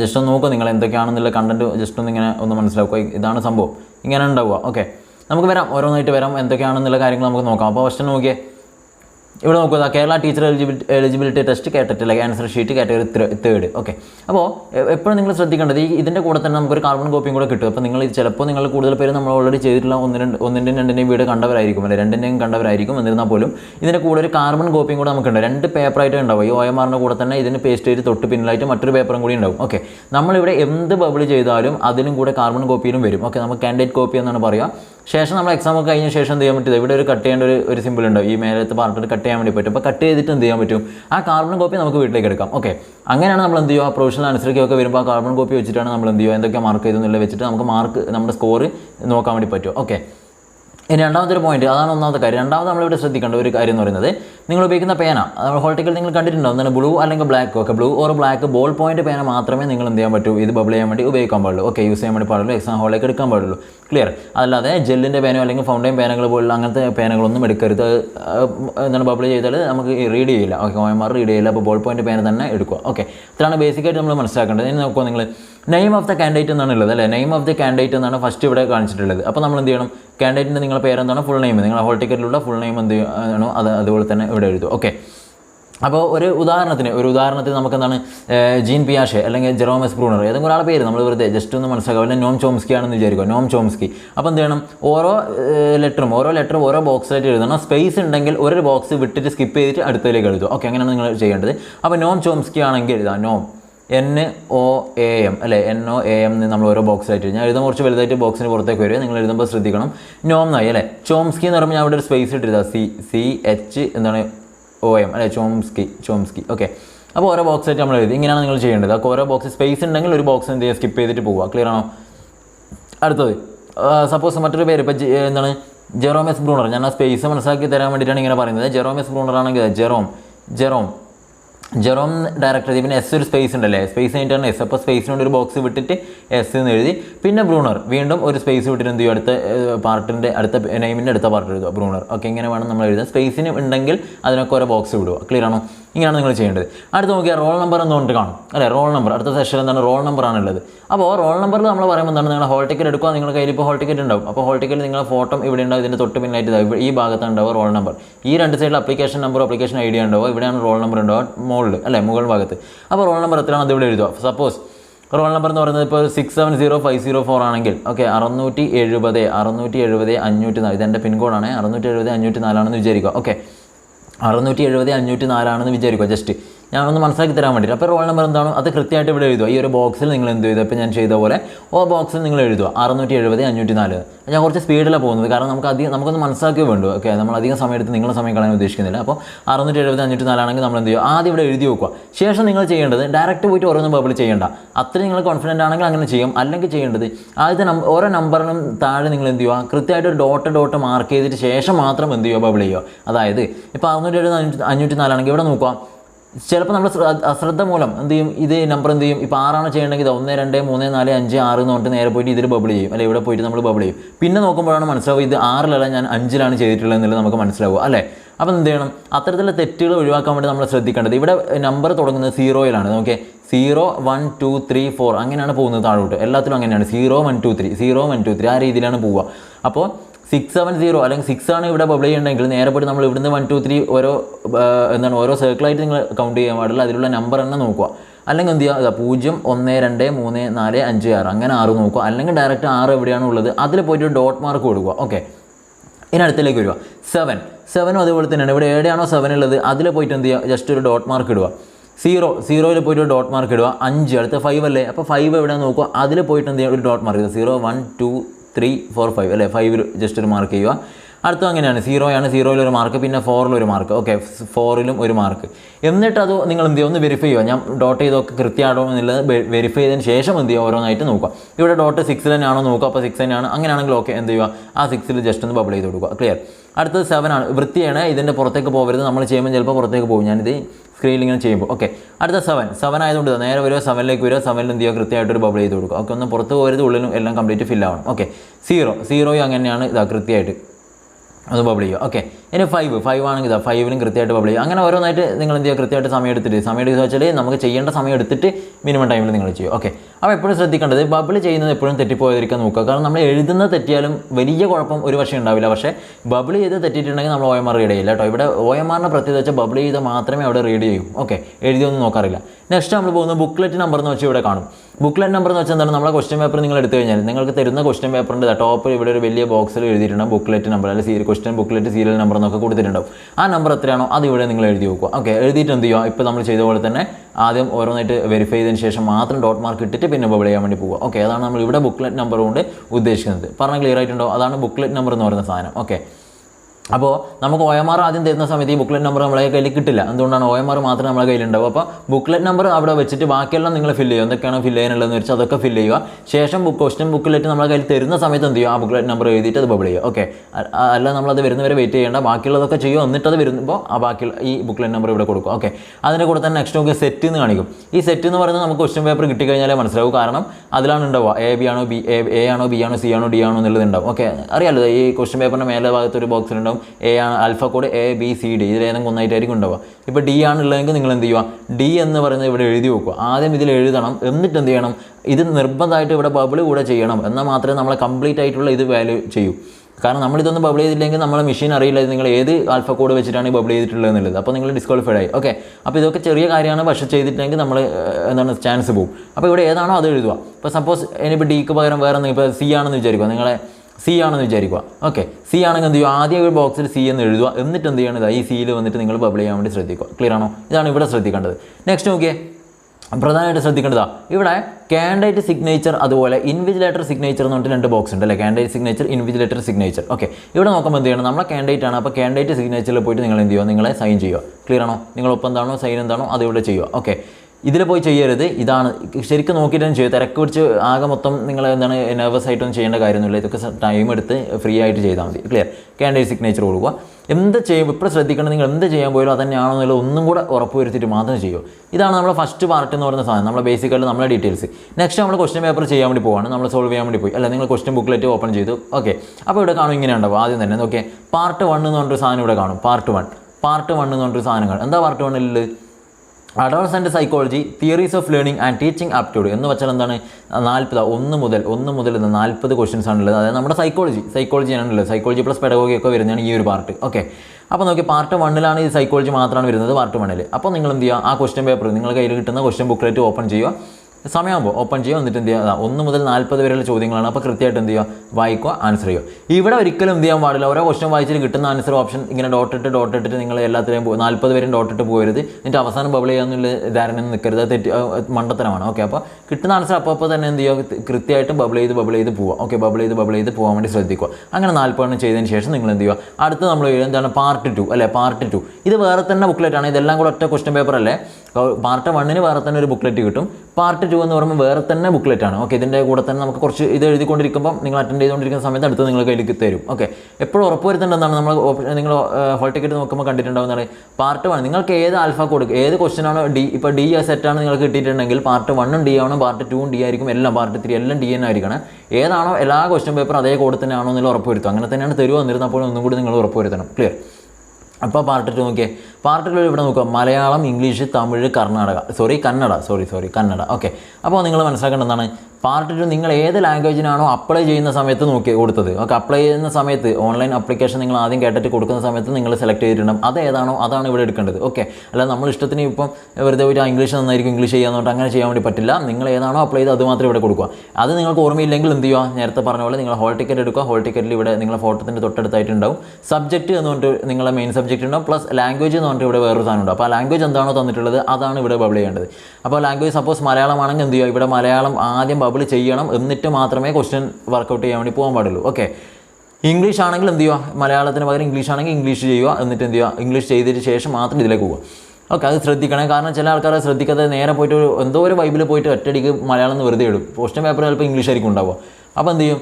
Speaker 1: ജസ്റ്റ് ഒന്ന് നോക്കുക നിങ്ങൾ എന്തൊക്കെയാണെന്നുള്ള കണ്ടന്റ് ജസ്റ്റ് ഒന്ന് ഇങ്ങനെ ഒന്ന് മനസ്സിലാക്കുക. ഇതാണ് സംഭവം. ഇങ്ങനെ ഉണ്ടാവുക. ഓക്കെ നമുക്ക് വരാം. ഓരോന്നായിട്ട് വരാം. എന്തൊക്കെയാണെന്നുള്ള കാര്യങ്ങൾ നമുക്ക് നോക്കാം. അപ്പോൾ ഫസ്റ്റ് നോക്കിയേ. ഇവിടെ നോക്കുക Kerala teacher eligibility eligibility test കേട്ടിട്ടില്ല answer sheet category third okay അപ്പോൾ എപ്പോഴും നിങ്ങൾ ശ്രദ്ധിക്കേണ്ടത് ഈ ഇതിന്റെ കൂടെ തന്നെ നമുക്കൊരു കാർബൺ കോപ്പിയും കൂടെ കിട്ടും. അപ്പോൾ നിങ്ങൾ ചിലപ്പോൾ നിങ്ങൾ കൂടുതൽ പേര് നമ്മൾ ഓൾറെഡി ചെയ്തിട്ടുള്ള ഒന്ന് രണ്ട് ഒന്നിന്റെയും രണ്ടിന്റെയും വീട് കണ്ടവരായിരിക്കും അല്ലെ രണ്ടിന്റെയും കണ്ടവരായിരിക്കും എന്നിരുന്നാൽ പോലും ഇതിന്റെ കൂടെ ഒരു കാർബൺ കോപ്പിയും കൂടെ നമുക്കുണ്ട്. രണ്ട് പേപ്പറായിട്ട് ഉണ്ടാവും. ഈ ഒ എം ആറിന്റെ കൂടെ തന്നെ ഇതിന് പേസ്റ്റ് ചെയ്ത് തൊട്ട് പിന്നിലായിട്ട് മറ്റൊരു പേപ്പറും കൂടി ഉണ്ടാവും. ഓക്കെ നമ്മളിവിടെ എന്ത് ബബിൾ ചെയ്താലും അതിലും കൂടെ കാർബൺ കോപ്പിയിലും വരും. ഓക്കെ നമുക്ക് കാൻഡിഡേറ്റ് കോപ്പി എന്നാണ് പറയുക ശേഷം നമ്മൾ എക്സാം ഒക്കെ കഴിഞ്ഞ ശേഷം എന്ത് ചെയ്യാൻ പറ്റും ഇവിടെ ഒരു കട്ട് ചെയ്യേണ്ട ഒരു ഒരു സിമ്പിൾ ഉണ്ട്. ഈ മേലത്തെ പാർട്ടിൽ കട്ട് ചെയ്യാൻ വേണ്ടി പറ്റും. അപ്പോൾ കട്ട് ചെയ്തിട്ട് എന്ത് ചെയ്യാൻ പറ്റും? ആ കാർബൺ കോപ്പി നമുക്ക് വീട്ടിലേക്ക് എടുക്കാം. ഓക്കെ അങ്ങനെയാണ് നമ്മൾ എന്ത് ചെയ്യുക? ആ പ്രൊഫഷണൽ അനുസരിക്കൊക്കെ വരുമ്പോൾ ആ കാർബൺ കോപ്പി വെച്ചിട്ടാണ് നമ്മൾ എന്ത് ചെയ്യുക? എന്തൊക്കെ മാർക്ക് ചെയ്തെന്നുള്ള വെച്ചിട്ട് നമുക്ക് മാർക്ക് നമ്മുടെ സ്കോർ നോക്കാൻ വേണ്ടി പറ്റും. ഓക്കെ ഇനി രണ്ടാമത്തെ പോയിന്റ് അതാണ് ഒന്നാമത്തെ കാര്യം. രണ്ടാമത് നമ്മളിവിടെ ശ്രദ്ധിക്കേണ്ട ഒരു കാര്യം എന്ന് പറയുന്നത് നിങ്ങൾ ഉപയോഗിക്കുന്ന പേന ഹോൾട്ടിക്കൽ നിങ്ങൾ കണ്ടിട്ടുണ്ടോ? എന്താണ് ബ്ലൂ അല്ലെങ്കിൽ ബ്ലാക്ക് ഒക്കെ blue or black ball point പേന മാത്രമേ നിങ്ങൾ എന്ത് ചെയ്യാൻ പറ്റൂ? ഇത് ബബിൾ ചെയ്യാൻ വേണ്ടി ഉപയോഗിക്കാൻ പാടുള്ളൂ. ഓക്കെ യൂസ് ചെയ്യാൻ വേണ്ടി പാടുള്ളൂ. എക്സാം ഹോളിലേക്ക് എടുക്കാൻ പാടുള്ളൂ. ക്ലിയർ അല്ലാതെ ജെല്ലിന്റെ പേനോ അല്ലെങ്കിൽ ഫൗണ്ടൈൻ പേനകൾ പോലുള്ള അങ്ങനത്തെ പേനകളൊന്നും എടുക്കരുത്. എന്താണ് ബബിൾ ചെയ്താൽ നമുക്ക് റീഡ് ചെയ്യില്ല. Okay O M R read ചെയ്യില്ല. അപ്പോൾ ബോൾ പോയിന്റ് പേന തന്നെ എടുക്കുക. ഓക്കെ ഇത്രയാണ് ബേസിക്കായിട്ട് നമ്മൾ മനസ്സിലാക്കേണ്ടത്. ഇനി നോക്കുമോ നിങ്ങൾ? നെയിം ഓഫ് ദ കാൻഡിഡേറ്റ് എന്നാണ് ഉള്ളത് അല്ലേ? നെയിം ഓഫ് ദ കാൻഡിഡേറ്റ് എന്നാണ് ഫസ്റ്റ് ഇവിടെ കാണിച്ചിട്ടുള്ളത്. അപ്പോൾ നമ്മൾ എന്ത് ചെയ്യണം? കാൻഡിഡേറ്റിന്റെ നിങ്ങളുടെ പേരെന്താണ്? ഫുൾ നെയിം നിങ്ങളുടെ ഹോൾ ടിക്കറ്റിലുള്ള ഫുൾ നെയിം എന്ത് ആണോ അത് അതുപോലെ തന്നെ ഇവിടെ എഴുതും. ഓക്കെ അപ്പോൾ ഒരു ഉദാഹരണത്തിന് ഒരു ഉദാഹരണത്തിന് നമുക്ക് എന്താണ് ജീൻ പിയാഷെ അല്ലെങ്കിൽ ജെറോമസ് ബ്രൂണർ ഏതെങ്കിലും ഒരാളെ പേര് നമ്മൾ വെറുതെ ജസ്റ്റ് ഒന്ന് മനസ്സിലാക്കുക അല്ലെങ്കിൽ നോം ചോംസ്കി ആണെന്ന് വിചാരിക്കുക. Noam Chomsky. അപ്പോൾ എന്ത് ചെയ്യണം? ഓരോ ലെറ്ററും ഓരോ ലെറ്ററും ഓരോ ബോക്സിലായിട്ട് എഴുതണം. സ്പേസ് ഉണ്ടെങ്കിൽ ഒരു ബോക്സ് വിട്ടിട്ട് സ്കിപ്പ് ചെയ്തിട്ട് അടുത്തതിലേക്ക് എഴുതുക. ഓക്കെ അങ്ങനെയാണ് നിങ്ങൾ ചെയ്യേണ്ടത്. അപ്പോൾ നോം ചോംസ്കി ആണെങ്കിൽ എഴുതാം. Noam. N O A M അല്ലേ? എൻ ഒ എ എം നമ്മൾ ഓരോ ബോക്സ് ആയിട്ട് ഞാൻ എഴുതുമ്പോൾ കുറച്ച് വലുതായിട്ട് ബോക്സിന് പുറത്തേക്ക് വരും. നിങ്ങൾ എഴുതുമ്പോൾ ശ്രദ്ധിക്കണം. നോം നായി അല്ലേ? ചോംസ്കി എന്ന് പറയുമ്പോൾ ഞാൻ അവിടെ ഒരു സ്പേസ് ഇട്ടിരുന്നത് സി സി എച്ച് എന്താണ്? ഒ എം അല്ലെ? ചോംസ്കി ചോംസ്കി ഓക്കെ അപ്പോൾ ഓരോ ബോക്സ് ആയിട്ട് നമ്മൾ എഴുതി. ഇങ്ങനെയാണ് നിങ്ങൾ ചെയ്യേണ്ടത്. അപ്പോൾ ഓരോ ബോക്സ് സ്പേസ് ഉണ്ടെങ്കിൽ ഒരു ബോക്സ് എന്ത് ചെയ്യുക? സ്കിപ്പ് ചെയ്തിട്ട് പോവുക. ക്ലിയർ ആണോ? അടുത്തത്. സപ്പോസ് മറ്റൊരു പേര് ഇപ്പോൾ എന്താണ്? ജെറോമെസ് ബ്രൂണർ ഞാൻ ആ സ്പേസ് മനസ്സിലാക്കി തരാൻ വേണ്ടിയിട്ടാണ് ഇങ്ങനെ പറയുന്നത്. ജെറോമെസ് ബ്രൂണർ ആണെങ്കിൽ ജെറോം ജെറോം ജെറോം ഡയറക്ടർ പിന്നെ എസ് ഒരു സ്പേസ് ഉണ്ടല്ലേ? സ്പേസ് കഴിഞ്ഞിട്ടാണ് എസ് അപ്പോൾ സ്പേസിനോട് ഒരു ബോക്സ് വിട്ടിട്ട് എസ് എന്ന് എഴുതി. പിന്നെ ബ്രൂണർ വീണ്ടും ഒരു സ്പേസ് വിട്ടിട്ട് എന്ത് ചെയ്യും? അടുത്ത പാർട്ടിന്റെ അടുത്ത നെയിമിന്റെ അടുത്ത പാർട്ട് എഴുതുക. ബ്രൂണർ ഓക്കെ ഇങ്ങനെ വേണം നമ്മൾ എഴുതാൻ സ്പേസിന് ഉണ്ടെങ്കിൽ അതിനൊക്കെ ഓരോ ബോക്സ് വിടുക ക്ലിയർ ആണോ? ഇങ്ങനെയാണ് നിങ്ങൾ ചെയ്യേണ്ടത്. അടുത്ത് നോക്കിയാൽ റോൾ നമ്പർ എന്ന് പറഞ്ഞിട്ട് കാണും. അല്ലേ? റോൾ നമ്പർ അടുത്ത സെഷൻ എന്താണ് റോൾ നമ്പർ ആണുള്ളത്. അപ്പോൾ റോൾ നമ്പറിൽ നമ്മൾ പറയുമ്പോൾ എന്താണ്? നിങ്ങൾ ഹോൾ ടിക്കറ്റ് എടുക്കുക. നിങ്ങളുടെ കയ്യിൽ ഇപ്പോൾ ഹോൾ ടിക്കറ്റ് ഉണ്ടാവും. അപ്പോൾ ഹോൾ ടിക്കറ്റ് നിങ്ങളുടെ ഫോട്ടോ ഇവിടെ ഉണ്ടാവും. ഇതിന്റെ തൊട്ട് പിന്നായിട്ട് ഇതാ. ഈ ഭാഗത്താണ് ഉണ്ടാവുക റോൾ നമ്പർ ഈ രണ്ട് സൈഡിൽ application number application I D ഉണ്ടാവുക. ഇവിടെയാണ് റോൾ നമ്പർ ഉണ്ടാവുക. മുകളിൽ അല്ലേ? മുകൾ ഭാഗത്ത്. അപ്പോൾ റോൾ നമ്പർ എത്രയാണ് അത് ഇവിടെ എഴുതുക. സപ്പോസ് റോൾ നമ്പർ എന്ന് പറയുന്നത് ഇപ്പോൾ six seven zero five zero four ആണെങ്കിൽ ഓക്കെ അറുന്നൂറ്റി എഴുപത് അറുന്നൂറ്റി എഴുപത് അഞ്ഞൂറ്റി നാല്. ഇതെന്റെ പിൻകോഡാണ്. അറുന്നൂറ്റി എഴുപത് അഞ്ഞൂറ്റി നാലാണെന്ന് വിചാരിക്കുക. ഓക്കെ അറുന്നൂറ്റി എഴുപത് അഞ്ഞൂറ്റി നാലാണെന്ന് വിചാരിക്കുക ജസ്റ്റ് ഞാൻ ഒന്ന് മനസ്സിലാക്കി തരാൻ വേണ്ടിയിട്ട്. അപ്പോൾ റോൾ നമ്പർ എന്താണ്? അത് കൃത്യമായിട്ട് ഇവിടെ എഴുതുക. ഈ ഒരു ബോക്സിൽ നിങ്ങൾ എന്ത് ചെയ്തു? ഇപ്പോൾ ഞാൻ ചെയ്ത പോലെ ഓ ബോക്സിൽ നിങ്ങൾ എഴുതുക. അറുന്നൂറ്റി എഴുപത് അഞ്ഞൂറ്റി നാല് ഞാൻ കുറച്ച് സ്പീഡിലാണ് പോകുന്നത്. കാരണം നമുക്ക് അധികം നമുക്കൊന്ന് മനസ്സിലാക്കി വേണ്ടു. ഓക്കെ നമ്മൾ അധികം സമയം എടുത്ത് നിങ്ങളെ സമയം കളയാൻ ഉദ്ദേശിക്കുന്നില്ല. അപ്പോൾ അറുന്നൂറ്റി എഴുപത് അഞ്ഞൂറ്റി നാലാണെങ്കിൽ നമ്മൾ എന്ത് ചെയ്യുക? ആദ്യം ഇവിടെ എഴുതി വെക്കുക. ശേഷം നിങ്ങൾ ചെയ്യേണ്ടത് ഡയറക്റ്റ് പോയിട്ട് ഓരോന്നും ബബിൾ ചെയ്യേണ്ട. അത്രയും നിങ്ങൾ കോൺഫിഡന്റ് ആണെങ്കിൽ അങ്ങനെ ചെയ്യും. അല്ലെങ്കിൽ ചെയ്യേണ്ടത് ആദ്യത്തെ നമ്പർ ഓരോ നമ്പറിനും താഴെ നിങ്ങൾ എന്ത് ചെയ്യുക? കൃത്യമായിട്ട് ഒരു ഡോട്ട് ഡോട്ട് മാർക്ക് ചെയ്തിട്ട് ശേഷം മാത്രം എന്ത് ചെയ്യുക? ബബിൾ ചെയ്യുക. അതായത് ഇപ്പോൾ അറുന്നൂറ്റി എഴുപത് അഞ്ഞൂറ്റി നാലാണെങ്കിൽ ഇവിടെ നോക്കുക. ചിലപ്പോൾ നമ്മൾ അശ്രദ്ധ മൂലം എന്ത് ചെയ്യും? ഇത് നമ്പർ എന്ത് ചെയ്യും? ഇപ്പോൾ ആറാണ് ചെയ്യേണ്ടെങ്കിൽ ഇത് ഒന്ന് രണ്ട് മൂന്ന് നാല് അഞ്ച് ആറ് എന്ന് പറഞ്ഞിട്ട് നേരെ പോയിട്ട് ഇതിൽ ബബിൾ ചെയ്യും. അല്ലെ? ഇവിടെ പോയിട്ട് നമ്മൾ ബബിൾ ചെയ്യും. പിന്നെ നോക്കുമ്പോഴാണ് മനസ്സിലാവും ഇത് ആറിലല്ല ഞാൻ അഞ്ചിലാണ് ചെയ്തിട്ടുള്ളത് എന്നുള്ളത് നമുക്ക് മനസ്സിലാവും അല്ലേ? അപ്പോൾ എന്ത് ചെയ്യണം? അത്തരത്തിലുള്ള തെറ്റുകൾ ഒഴിവാക്കാൻ വേണ്ടി നമ്മൾ ശ്രദ്ധിക്കേണ്ടത്. ഇവിടെ നമ്പർ തുടങ്ങുന്നത് സീറോയിലാണ് നോക്കിയേ. Zero one two three four അങ്ങനെയാണ് പോകുന്നത് താഴോട്ട്. എല്ലാത്തിലും അങ്ങനെയാണ്. Zero one two three zero one two three ആ രീതിയിലാണ് പോവുക. അപ്പോൾ സിക്സ് സെവൻ സീറോ അല്ലെങ്കിൽ സിക്സ് ആണ് ഇവിടെ പബ്ലിക് ചെയ്യണമെങ്കിൽ നേരെ പോയിട്ട് നമ്മൾ ഇവിടുന്ന് വൺ ടു ത്രീ ഓരോ എന്താണ് ഓരോ സർക്കിളായിട്ട് നിങ്ങൾ കൗണ്ട് ചെയ്യാൻ പാടില്ല അതിലുള്ള നമ്പർ തന്നെ നോക്കുക. അല്ലെങ്കിൽ എന്ത് ചെയ്യുക? പൂജ്യം ഒന്ന് രണ്ട് മൂന്ന് നാല് അഞ്ച് ആറ്. അങ്ങനെ ആറ് നോക്കുക. അല്ലെങ്കിൽ ഡയറക്റ്റ് ആറ് എവിടെയാണ് ഉള്ളത്? അതിൽ പോയിട്ട് ഡോട്ട് മാർക്ക് കൊടുക്കുക. ഓക്കെ ഇനി അടുത്തിലേക്ക് വരിക. സെവൻ സെവനും അതുപോലെ തന്നെയാണ്. ഇവിടെ എവിടെയാണോ സെവൻ ഉള്ളത്? അതിൽ പോയിട്ട് എന്ത് ചെയ്യുക? ജസ്റ്റ് ഒരു ഡോട്ട് മാർക്ക് ഇടുക. സീറോ സീറോയിൽ പോയിട്ട് ഒരു ഡോട്ട് മാർക്ക് ഇടുക. അഞ്ച്. അടുത്ത ഫൈവ് അല്ലേ? അപ്പോൾ ഫൈവ് എവിടെ നോക്കുക? അതിൽ പോയിട്ട് എന്ത് ചെയ്യുക? ഒരു ഡോട്ട് മാർക്ക് ഇടുക. Zero one two three four five അല്ലേ? ഫൈവ് ജസ്റ്റ് ഒരു മാർക്ക് ചെയ്യുക. അടുത്തും അങ്ങനെയാണ്. സീറോയാണ് സീറോയിൽ ഒരു മാർക്ക് പിന്നെ ഫോറിൽ ഒരു മാർക്ക് ഓക്കെ ഫോറിലും ഒരു മാർക്ക് എന്നിട്ട് അത് നിങ്ങൾ എന്ത് ചെയ്യുക? ഒന്ന് വെരിഫൈ ചെയ്യുക. ഞാൻ ഡോട്ട് ചെയ്തൊക്കെ കൃത്യമാണോ എന്നുള്ളത് വെരിഫൈ ചെയ്തതിന് ശേഷം എന്ത് ചെയ്യുക? ഓരോന്നായിട്ട് നോക്കുക. ഇവിടെ ഡോട്ട് സിക്സ് തന്നെയാണോ നോക്കുക? അപ്പോൾ സിക്സ് തന്നെയാണ്. അങ്ങനെയാണെങ്കിൽ ഓക്കെ എന്ത് ചെയ്യുക? ആ സിക്സിൽ ജസ്റ്റ് ഒന്ന് ബബിൾ ചെയ്ത് കൊടുക്കുക. ക്ലിയർ അടുത്തത് സെവൻ ആണ്. വൃത്തിയാണ്. ഇതിന്റെ പുറത്തേക്ക് പോകരുത്. നമ്മൾ ചെയ്യുമ്പോൾ ചിലപ്പോൾ പുറത്തേക്ക് പോകും. ഞാനിത് സ്ക്രീനിൽ ഇങ്ങനെ ചെയ്യുമ്പോൾ. ഓക്കെ അടുത്ത സെവൻ സെവൻ ആയതുകൊണ്ട് നേരെ വരുമോ സെവനിലേക്ക് വരുമോ സെവനിൽ എന്ത് ചെയ്യുക കൃത്യമായിട്ട് ഒരു ബബിൾ ചെയ്ത് കൊടുക്കുക. ഓക്കെ ഒന്ന് പുറത്ത് പോയത് ഉള്ളിലും എല്ലാം കംപ്ലീറ്റ് ഫിൽ ആവണം. ഓക്കെ സീറോ സീറോയും അങ്ങനെയാണ് ഇതാ കൃത്യമായിട്ട് ഒന്ന് ബബിൾ ചെയ്യുക. ഓക്കെ ഇനി ഫൈവ് ഫൈവ് ആണെങ്കിൽ ഇതാ ഫൈവിലും കൃത്യമായിട്ട് പബ്ലിക് അങ്ങനെ ഓരോന്നായിട്ട് നിങ്ങൾ എന്ത് ചെയ്യുക? കൃത്യമായിട്ട് സമയം എടുത്തിട്ട് സമയം എടുക്കുക വെച്ചാൽ നമുക്ക് ചെയ്യേണ്ട സമയം എടുത്തിട്ട് മിനിമം ടൈമിൽ നിങ്ങൾ ചെയ്യും ഓക്കെ അപ്പോൾ എപ്പോഴും ശ്രദ്ധിക്കേണ്ടത് ബബിൾ ചെയ്യുന്നത് എപ്പോഴും തെറ്റിപ്പോയതിരിക്കാൻ നോക്കുക. കാരണം നമ്മൾ എഴുതുന്ന തെറ്റിയാലും വലിയ കുഴപ്പം ഒരു പക്ഷേ ഉണ്ടാവില്ല. പക്ഷേ ബബിൾ ചെയ്ത് തെറ്റിയിട്ടുണ്ടെങ്കിൽ നമ്മൾ ഒ എം ആർ റീഡ് ചെയ്യില്ല കേട്ടോ. ഇവിടെ ഒ എം ആറിന്റെ പ്രത്യേകത വെച്ചാൽ ബബിൾ ചെയ്താൽ മാത്രമേ അവിടെ റീഡ് ചെയ്യൂ. ഓക്കെ എഴുതിയൊന്നും നോക്കാറില്ല. നെക്സ്റ്റ് നമ്മൾ പോകുന്നത് ബുക്ക്ലെറ്റ് നമ്പർ എന്ന് വെച്ചാൽ ഇവിടെ കാണും. ബുക്ക്ലെറ്റ് നമ്പർ എന്ന് വെച്ചാൽ എന്താണ്? നമ്മളെ ക്വസ്റ്റ്യൻ പേപ്പർ നിങ്ങൾ എടുത്തു കഴിഞ്ഞാൽ നിങ്ങൾക്ക് തരുന്ന ക്വസ്റ്റ്യൻ പേപ്പറിന്റെ ടോപ്പ് ഇവിടെ ഒരു വലിയ ബോക്സിൽ എഴുതിയിട്ടുണ്ട് ബുക്ക്ലെറ്റ് നമ്പർ അല്ലെങ്കിൽ ക്വസ്റ്റ്യൻ ബുക്ക്ലെറ്റ് സീരിയൽ നമ്പർ എന്നൊക്കെ കൊടുത്തിട്ടുണ്ടാവും. ആ നമ്പർ എത്രയാണോ അത് ഇവിടെ നിങ്ങൾ എഴുതി വെക്കുക. ഓക്കെ എഴുതിയിട്ട് എന്ത് ചെയ്യുക? ഇപ്പോൾ നമ്മൾ ചെയ്ത പോലെ തന്നെ ആദ്യം ഓരോന്നായിട്ട് വെരിഫൈ ചെയ്തതിന് ശേഷം മാത്രം ഡോട്ട് മാർക്ക് ഇട്ടിട്ട് പിന്നെ ബബിൾ ചെയ്യാൻ വേണ്ടി പോകുക ഓക്കെ അതാണ് നമ്മൾ ഇവിടെ ബുക്ക്ലെറ്റ് നമ്പർ കൊണ്ട് ഉദ്ദേശിക്കുന്നത്. പറഞ്ഞാൽ ക്ലിയർ ആയിട്ടുണ്ടോ? അതാണ് ബുക്ക്ലെറ്റ് നമ്പർ എന്ന് പറയുന്ന സാധനം. ഓക്കെ അപ്പോൾ നമുക്ക് ഒ എം ആർ ആദ്യം തരുന്ന സമയത്ത് ഈ ബുക്ക്ലെറ്റ് നമ്പർ നമ്മളെ കയ്യിൽ കിട്ടില്ല. അതുകൊണ്ടാണ് ഒ എം ആർ മാത്രമേ നമ്മളെ കയ്യിലുണ്ടാവും അപ്പോൾ ബുക്ക്ലെറ്റ് നമ്പർ അവിടെ വെച്ചിട്ട് ബാക്കിയെല്ലാം നിങ്ങൾ ഫില്ല് ചെയ്യുക. എന്തൊക്കെയാണ് ഫില്ല് ചെയ്യാനുള്ളതെന്ന് വെച്ചാൽ അതൊക്കെ ഫില്ല് ചെയ്യുക. ശേഷം ബുക്ക് ക്വസ്റ്റ്യൻ ബുക്ക്ലെറ്റ് നമ്മളെ കയ്യിൽ തരുന്ന സമയത്ത് എന്ത് ചെയ്യുക? ആ ബുക്ക്ലെറ്റ് നമ്പർ എഴുതിയിട്ട് അത് ബബിൾ ചെയ്യുക. ഓക്കെ അല്ല നമ്മളത് വരുന്നവരെ വെയിറ്റ് ചെയ്യേണ്ട. ബാക്കിയുള്ളതൊക്കെ ചെയ്യുക. എന്നിട്ട് അത് വരുമ്പോൾ ആ ബാക്കി ഈ ബുക്ക്ലെറ്റ് നമ്പർ ഇവിടെ കൊടുക്കുക. ഓക്കെ അതിന്റെ കൂടെ തന്നെ നെക്സ്റ്റ് നമുക്ക് സെറ്റ് എന്ന് കാണിക്കും. ഈ സെറ്റ് എന്ന് പറയുന്നത് നമുക്ക് ക്വസ്റ്റ്യൻ പേപ്പർ കിട്ടിക്കഴിഞ്ഞാലേ മനസ്സിലാവും. കാരണം അതിലാണ് ഉണ്ടാവുക. എ ബി ആണോ ബി എ ആണോ ബി ആണോ സി ആണോ ഡി ആണോ എന്നുള്ളത് ഉണ്ടാവും. ഓക്കെ അറിയാലോ ഈ ക്വസ്റ്റ്യൻ പേപ്പറിന്റെ മേലെ ഭാഗത്ത് ഒരു ബോക്സിലുണ്ടാവും എ ആണ് alpha code A B C D ഇതിൽ ഏതെങ്കിലും ഒന്നായിട്ടായിരിക്കും ഉണ്ടാവുക. ഇപ്പോൾ ഡി ആണുള്ളതെങ്കിൽ നിങ്ങൾ എന്ത് ചെയ്യുക? ഡി എന്ന് പറയുന്നത് ഇവിടെ എഴുതി വെക്കുക. ആദ്യം ഇതിൽ എഴുതണം എന്നിട്ട് എന്ത് ചെയ്യണം? ഇത് നിർബന്ധമായിട്ട് ഇവിടെ ബബിൾ കൂടെ ചെയ്യണം. എന്നാൽ മാത്രമേ നമ്മളെ കംപ്ലീറ്റ് ആയിട്ടുള്ള ഇത് വാല്യൂ ചെയ്യൂ. കാരണം നമ്മളിതൊന്നും ബബിൾ ചെയ്തില്ലെങ്കിൽ നമ്മളെ മെഷീൻ അറിയില്ല നിങ്ങൾ ഏത് ആൽഫ കോഡ് വെച്ചിട്ടാണ് ബബിൾ ചെയ്തിട്ടുള്ളത് എന്നുള്ളത്. അപ്പോൾ നിങ്ങൾ ഡിസ്ക്വാളിഫൈഡ് ആയി. ഓക്കെ അപ്പോൾ ഇതൊക്കെ ചെറിയ കാര്യമാണ്. പക്ഷെ ചെയ്തിട്ടുണ്ടെങ്കിൽ നമ്മൾ എന്താണ് ചാൻസ് പോകും. അപ്പോൾ ഇവിടെ ഏതാണോ അത് എഴുതുക. ഇപ്പോൾ സപ്പോസ് ഇനിയിപ്പോൾ ഡിക്ക് പകരം വേറെ ഇപ്പോൾ സി ആണെന്ന് വിചാരിക്കുക. നിങ്ങളെ സി ആണെന്ന് വിചാരിക്കുക. ഓക്കെ സി ആണെങ്കിൽ എന്ത് ചെയ്യുക? ആദ്യം ഒരു ബോക്സിൽ സി എന്ന് എഴുതുക. എന്നിട്ട് എന്ത് ചെയ്യണത് ഈ സിയിൽ വന്നിട്ട് നിങ്ങൾ ബബിൾ ചെയ്യാൻ വേണ്ടി ശ്രദ്ധിക്കുക. ക്ലിയർ ആണോ? ഇതാണ് ഇവിടെ ശ്രദ്ധിക്കേണ്ടത്. നെക്സ്റ്റ് നോക്കിയേ. പ്രധാനമായിട്ട് ശ്രദ്ധിക്കേണ്ടതാ ഇവിടെ കാൻഡൈറ്റ് സിഗ്നേച്ചർ അതുപോലെ ഇൻവിജിലേറ്റർ സിഗ്നേച്ചർ എന്ന് പറഞ്ഞിട്ട് രണ്ട് ബോക്സ് ഉണ്ട് അല്ലേ? Candidate signature invigilator signature okay ഇവിടെ നോക്കുമ്പോൾ എന്ത് ചെയ്യണം? നമ്മളെ കാൻഡൈറ്റ് ആണ്. അപ്പോൾ കാൻഡൈറ്റ് സിഗ്നേച്ചറിൽ പോയിട്ട് നിങ്ങൾ എന്ത് ചെയ്യുക? നിങ്ങളെ സൈൻ ചെയ്യുക. ക്ലിയർ ആണോ? നിങ്ങൾ ഒപ്പം എന്താണോ? സൈൻ എന്താണോ? അത് ഇവിടെ ചെയ്യുക. ഓക്കെ ഇതിൽ പോയി ചെയ്യരുത്. ഇതാണ് ശരിക്കും നോക്കിയിട്ടും ചെയ്യും തിരക്ക് പിടിച്ച് ആകെ മൊത്തം നിങ്ങൾ എന്താണ് നെർവസ് ആയിട്ടൊന്നും ചെയ്യേണ്ട കാര്യമൊന്നുമില്ല. ഇതൊക്കെ ടൈം എടുത്ത് ഫ്രീ ആയിട്ട് ചെയ്താൽ മതി. ക്ലിയർ കാൻഡിഡേറ്റ് സിഗ്നേച്ചർ കൊടുക്കുക. എന്ത് ചെയ്യും? ഇപ്പോൾ ശ്രദ്ധിക്കണം നിങ്ങൾ എന്ത് ചെയ്യാൻ പോയാലും അത് തന്നെയാണോ എന്നുള്ളത് ഒന്നും കൂടെ ഉറപ്പ് വരുത്തിയിട്ട് മാത്രം ചെയ്യൂ. ഇതാണ് നമ്മുടെ ഫസ്റ്റ് പാർട്ട് എന്ന് പറയുന്ന സാധനം. നമ്മുടെ ബേസിക്കലി നമ്മുടെ ഡീറ്റെയിൽസ് നെക്സ്റ്റ് നമ്മൾ ക്വസ്റ്റ്യൻ പേപ്പർ ചെയ്യാൻ വേണ്ടി പോവാണ്. നമ്മൾ സോൾവ് ചെയ്യാൻ വേണ്ടി പോയി. അല്ല നിങ്ങൾ ക്വസ്റ്റ്യൻ ബുക്ക്ലെറ്റ് ഓപ്പൺ ചെയ്തു. ഓക്കെ അപ്പോൾ ഇവിടെ കാണും ഇങ്ങനെ ഉണ്ടാവും ആദ്യം തന്നെ ഓക്കെ പാർട്ട് വൺ എന്ന് പറഞ്ഞൊരു സാധനം ഇവിടെ കാണും. പാർട്ട് വൺ പാർട്ട് വൺ എന്ന് പറഞ്ഞൊരു സാധനങ്ങൾ എന്താ പാർട്ട് വണ്ണിൽ adolescent psychology theories of learning and teaching aptitude എന്ന് വെച്ചാൽ എന്താണ്? നാൽപ്പത് ഒന്ന് മുതൽ ഒന്ന് മുതൽ നാൽപ്പത് ക്വസ്റ്റ്യൻസ് ആണുള്ളത് അതായത് നമ്മുടെ സൈക്കോളജി സൈക്കോളജി ആണല്ലോ സൈക്കോളജി പ്ലസ് പെഡഗോഗി ഒക്കെ വരുന്നതാണ് ഈ ഒരു പാർട്ട് ഓക്കെ അപ്പോൾ നോക്കി പാർട്ട് വണ്ണിലാണ് ഈ സൈക്കോളജി മാത്രമാണ് വരുന്നത് പാർട്ട് വണ്ണിൽ അപ്പോൾ നിങ്ങൾ എന്ത് ചെയ്യുക? ആ ക്വസ്റ്റ്യൻ പേപ്പർ നിങ്ങൾ കയ്യിൽ കിട്ടുന്ന ക്വസ്റ്റ്യൻ ബുക്കിലേറ്റ് ഓപ്പൺ ചെയ്യുക. സമയമാകുമ്പോൾ ഓപ്പൺ ചെയ്യുക എന്നിട്ട് എന്ത് ചെയ്യുക? ഒന്ന് മുതൽ നാൽപ്പത് വരെയുള്ള ചോദ്യങ്ങളാണ്. അപ്പോൾ കൃത്യമായിട്ട് എന്ത് ചെയ്യുക? വായിക്കുക ആൻസർ ചെയ്യുക. ഇവിടെ ഒരിക്കലും എന്ത് ചെയ്യാൻ പാടില്ല. ഓരോ ക്വസ്റ്റൻ വായിച്ചിട്ട് കിട്ടുന്ന ആൻസർ ഓപ്ഷൻ ഇങ്ങനെ ഡോട്ട് ഇട്ട് ഡോട്ട് ഇട്ടിട്ട് നിങ്ങൾ എല്ലാത്തിനെയും പോ- നാൽപ്പത് വരെയും ഡോട്ട് ഇട്ട് പോകരുത് എന്നിട്ട് അവസാനം ബബിൾ ചെയ്യാമെന്നുള്ള ധാരണ നിൽക്കരുത്. തെറ്റ് മണ്ടത്തരമാണ്. ഓക്കെ അപ്പോൾ കിട്ടുന്ന ആൻസർ അപ്പോൾ അപ്പോൾ തന്നെ എന്ത് ചെയ്യുക? കൃത്യമായിട്ട് ബബിൾ ചെയ്ത് ബബിൾ ചെയ്ത് പോവുക. ഓക്കെ ബബിൾ ചെയ്ത് ബബിൾ ചെയ്ത് പോകാൻ വേണ്ടി ശ്രദ്ധിക്കുക. അങ്ങനെ നാൽപ്പതെണ്ണം ചെയ്തതിന് ശേഷം നിങ്ങൾ എന്ത് ചെയ്യുക? അടുത്ത് നമ്മൾ എന്താണ്? പാർട്ട് ടു അല്ലേ? പാർട്ട് ടു ഇത് വേറെ തന്നെ ബുക്കിലേറ്റാണ് ഇതെല്ലാം കൂടെ ഒറ്റ ക്വസ്റ്റൻ പേപ്പർ അല്ലേ? പാർട്ട് വണ്ണിന് വേറെ തന്നെ ഒരു ബുക്ക്ലെറ്റ് കിട്ടും. പാർട്ട് ടു എന്ന് പറയുമ്പോൾ വേറെ തന്നെ ബുക്ക്ലെറ്റ് ആണ്. ഓക്കെ ഇതിന്റെ കൂടെ തന്നെ നമുക്ക് കുറച്ച് ഇത് എഴുതിക്കൊണ്ടിരിക്കുമ്പോൾ നിങ്ങൾ അറ്റൻഡ് ചെയ്തുകൊണ്ടിരിക്കുന്ന സമയത്ത് അടുത്ത് നിങ്ങൾ കയ്യിലേക്ക് തരും. ഓക്കെ എപ്പോഴും ഉറപ്പ് വരുത്തേണ്ടതാണ് നമ്മൾ നിങ്ങൾ ഹോൾ ടിക്കറ്റ് നോക്കുമ്പോൾ കണ്ടിട്ടുണ്ടാവുന്നതാണ്. പാർട്ട് വൺ നിങ്ങൾക്ക് ഏത് ആൽഫ കൊടുക്കുക ഏത് ക്വസ്റ്റൻ ആണോ ഡി ഇപ്പോൾ ഡി സെറ്റാണ് നിങ്ങൾക്ക് കിട്ടിയിട്ടുണ്ടെങ്കിൽ പാർട്ട് വണ്ണും ഡി ആണോ പാർട്ട് ടൂവും ഡി ആയിരിക്കും എല്ലാം പാർട്ട് ത്രീ എല്ലാം ഡി എൻ ആയിരിക്കണം. ഏതാണോ എല്ലാ ക്വസ്റ്റൻ പേപ്പർ അതേ കൂടെ തന്നെ ആണോ എന്നുള്ള ഉറപ്പ് വരുത്തും. അങ്ങനെ തന്നെയാണ് തരുമോ എന്നിരുന്നപ്പോൾ ഒന്നും കൂടി നിങ്ങൾ ഉറപ്പ് വരുത്തണം. ക്ലിയർ അപ്പോൾ പാർട്ട് ടു നോക്കിയേ. പാർട്ട് ടു ഇവിടെ നോക്കുക. Malayalam English Tamil Karnataka. Sorry Kannada. Sorry sorry Kannada. Okay അപ്പോൾ നിങ്ങൾ മനസ്സിലാക്കേണ്ടതാണ് പാർട്ട് ടു നിങ്ങൾ ഏത് ലാംഗ്വേജിനാണോ അപ്ലൈ ചെയ്യുന്ന സമയത്ത് നോക്കി കൊടുത്തത്. ഓക്കെ അപ്ലൈ ചെയ്യുന്ന സമയത്ത് ഓൺലൈൻ അപ്ലിക്കേഷൻ നിങ്ങൾ ആദ്യം കേട്ടിട്ട് കൊടുക്കുന്ന സമയത്ത് നിങ്ങൾ സെലക്ട് ചെയ്തിട്ടുണ്ടാകും അത് ഏതാണോ അതാണ് ഇവിടെ എടുക്കേണ്ടത്. ഓക്കെ അല്ല നമ്മൾ ഇഷ്ടത്തിന് ഇപ്പം വെറുതെ ഒരു ഇംഗ്ലീഷ് നന്നായിരിക്കും ഇംഗ്ലീഷ് ചെയ്യാന്നുകൊണ്ട് അങ്ങനെ ചെയ്യാൻ വേണ്ടി പറ്റില്ല. നിങ്ങൾ ഏതാണോ അപ്ലൈ ചെയ്ത് അത് മാത്രം ഇവിടെ കൊടുക്കുക. അത് നിങ്ങൾക്ക് ഓർമ്മയില്ലെങ്കിൽ എന്ത് ചെയ്യുക? നേരത്തെ പറഞ്ഞ പോലെ നിങ്ങൾ ഹോൾ ടിക്കറ്റ് എടുക്കുക. ഹോൾ ടിക്കറ്റിൽ ഇവിടെ നിങ്ങൾ ഫോട്ടോത്തിന്റെ തൊട്ടടുത്തായിട്ടുണ്ടാവും. സബ്ജക്റ്റ് എന്ന് പറഞ്ഞിട്ട് നിങ്ങളെ മെയിൻ സബ്ജക്റ്റ് ഉണ്ടാവും. പ്ലസ് ലാംഗ്വേജ് എന്ന് പറഞ്ഞിട്ട് ഇവിടെ വേറൊരു സാധനം ഉണ്ടാവും അപ്പോൾ ആ ലാംഗ്വേജ് എന്താണോ തന്നിട്ടുള്ളത് അതാണ് ഇവിടെ ബബിൾ ചെയ്യേണ്ടത്. അപ്പോൾ ലാംഗ്വേജ് സപ്പോസ് മലയാളമാണെങ്കിൽ എന്ത് ചെയ്യുക? ഇവിടെ മലയാളം ആദ്യം ബബിൾ ചെയ്യണം എന്നിട്ട് മാത്രമേ ക്വസ്റ്റ്യൻ വർക്കൗട്ട് ചെയ്യാൻ വേണ്ടി പോകാൻ പാടുള്ളൂ. ഓക്കെ ഇംഗ്ലീഷ് ആണെങ്കിൽ എന്ത് ചെയ്യുക? മലയാളത്തിന് പകരം ഇംഗ്ലീഷ് ആണെങ്കിൽ ഇംഗ്ലീഷ് ചെയ്യുക. എന്നിട്ട് എന്ത് ചെയ്യുക? ഇംഗ്ലീഷ് ചെയ്തതിന് ശേഷം മാത്രം ഇതിലേക്ക് പോകുക ഓക്കെ അത് ശ്രദ്ധിക്കണം. കാരണം ചില ആൾക്കാരെ ശ്രദ്ധിക്കാതെ നേരെ പോയിട്ട് എന്തോ ഒരു വൈബിൽ പോയിട്ട് ഒറ്റടിക്ക് മലയാളം എന്ന് വെറുതെ ഇടും. ക്വസ്റ്റ്യൻ പേപ്പർ ചിലപ്പോൾ ഇംഗ്ലീഷ് ആയിരിക്കും ഉണ്ടാവുക. അപ്പോൾ എന്ത് ചെയ്യും?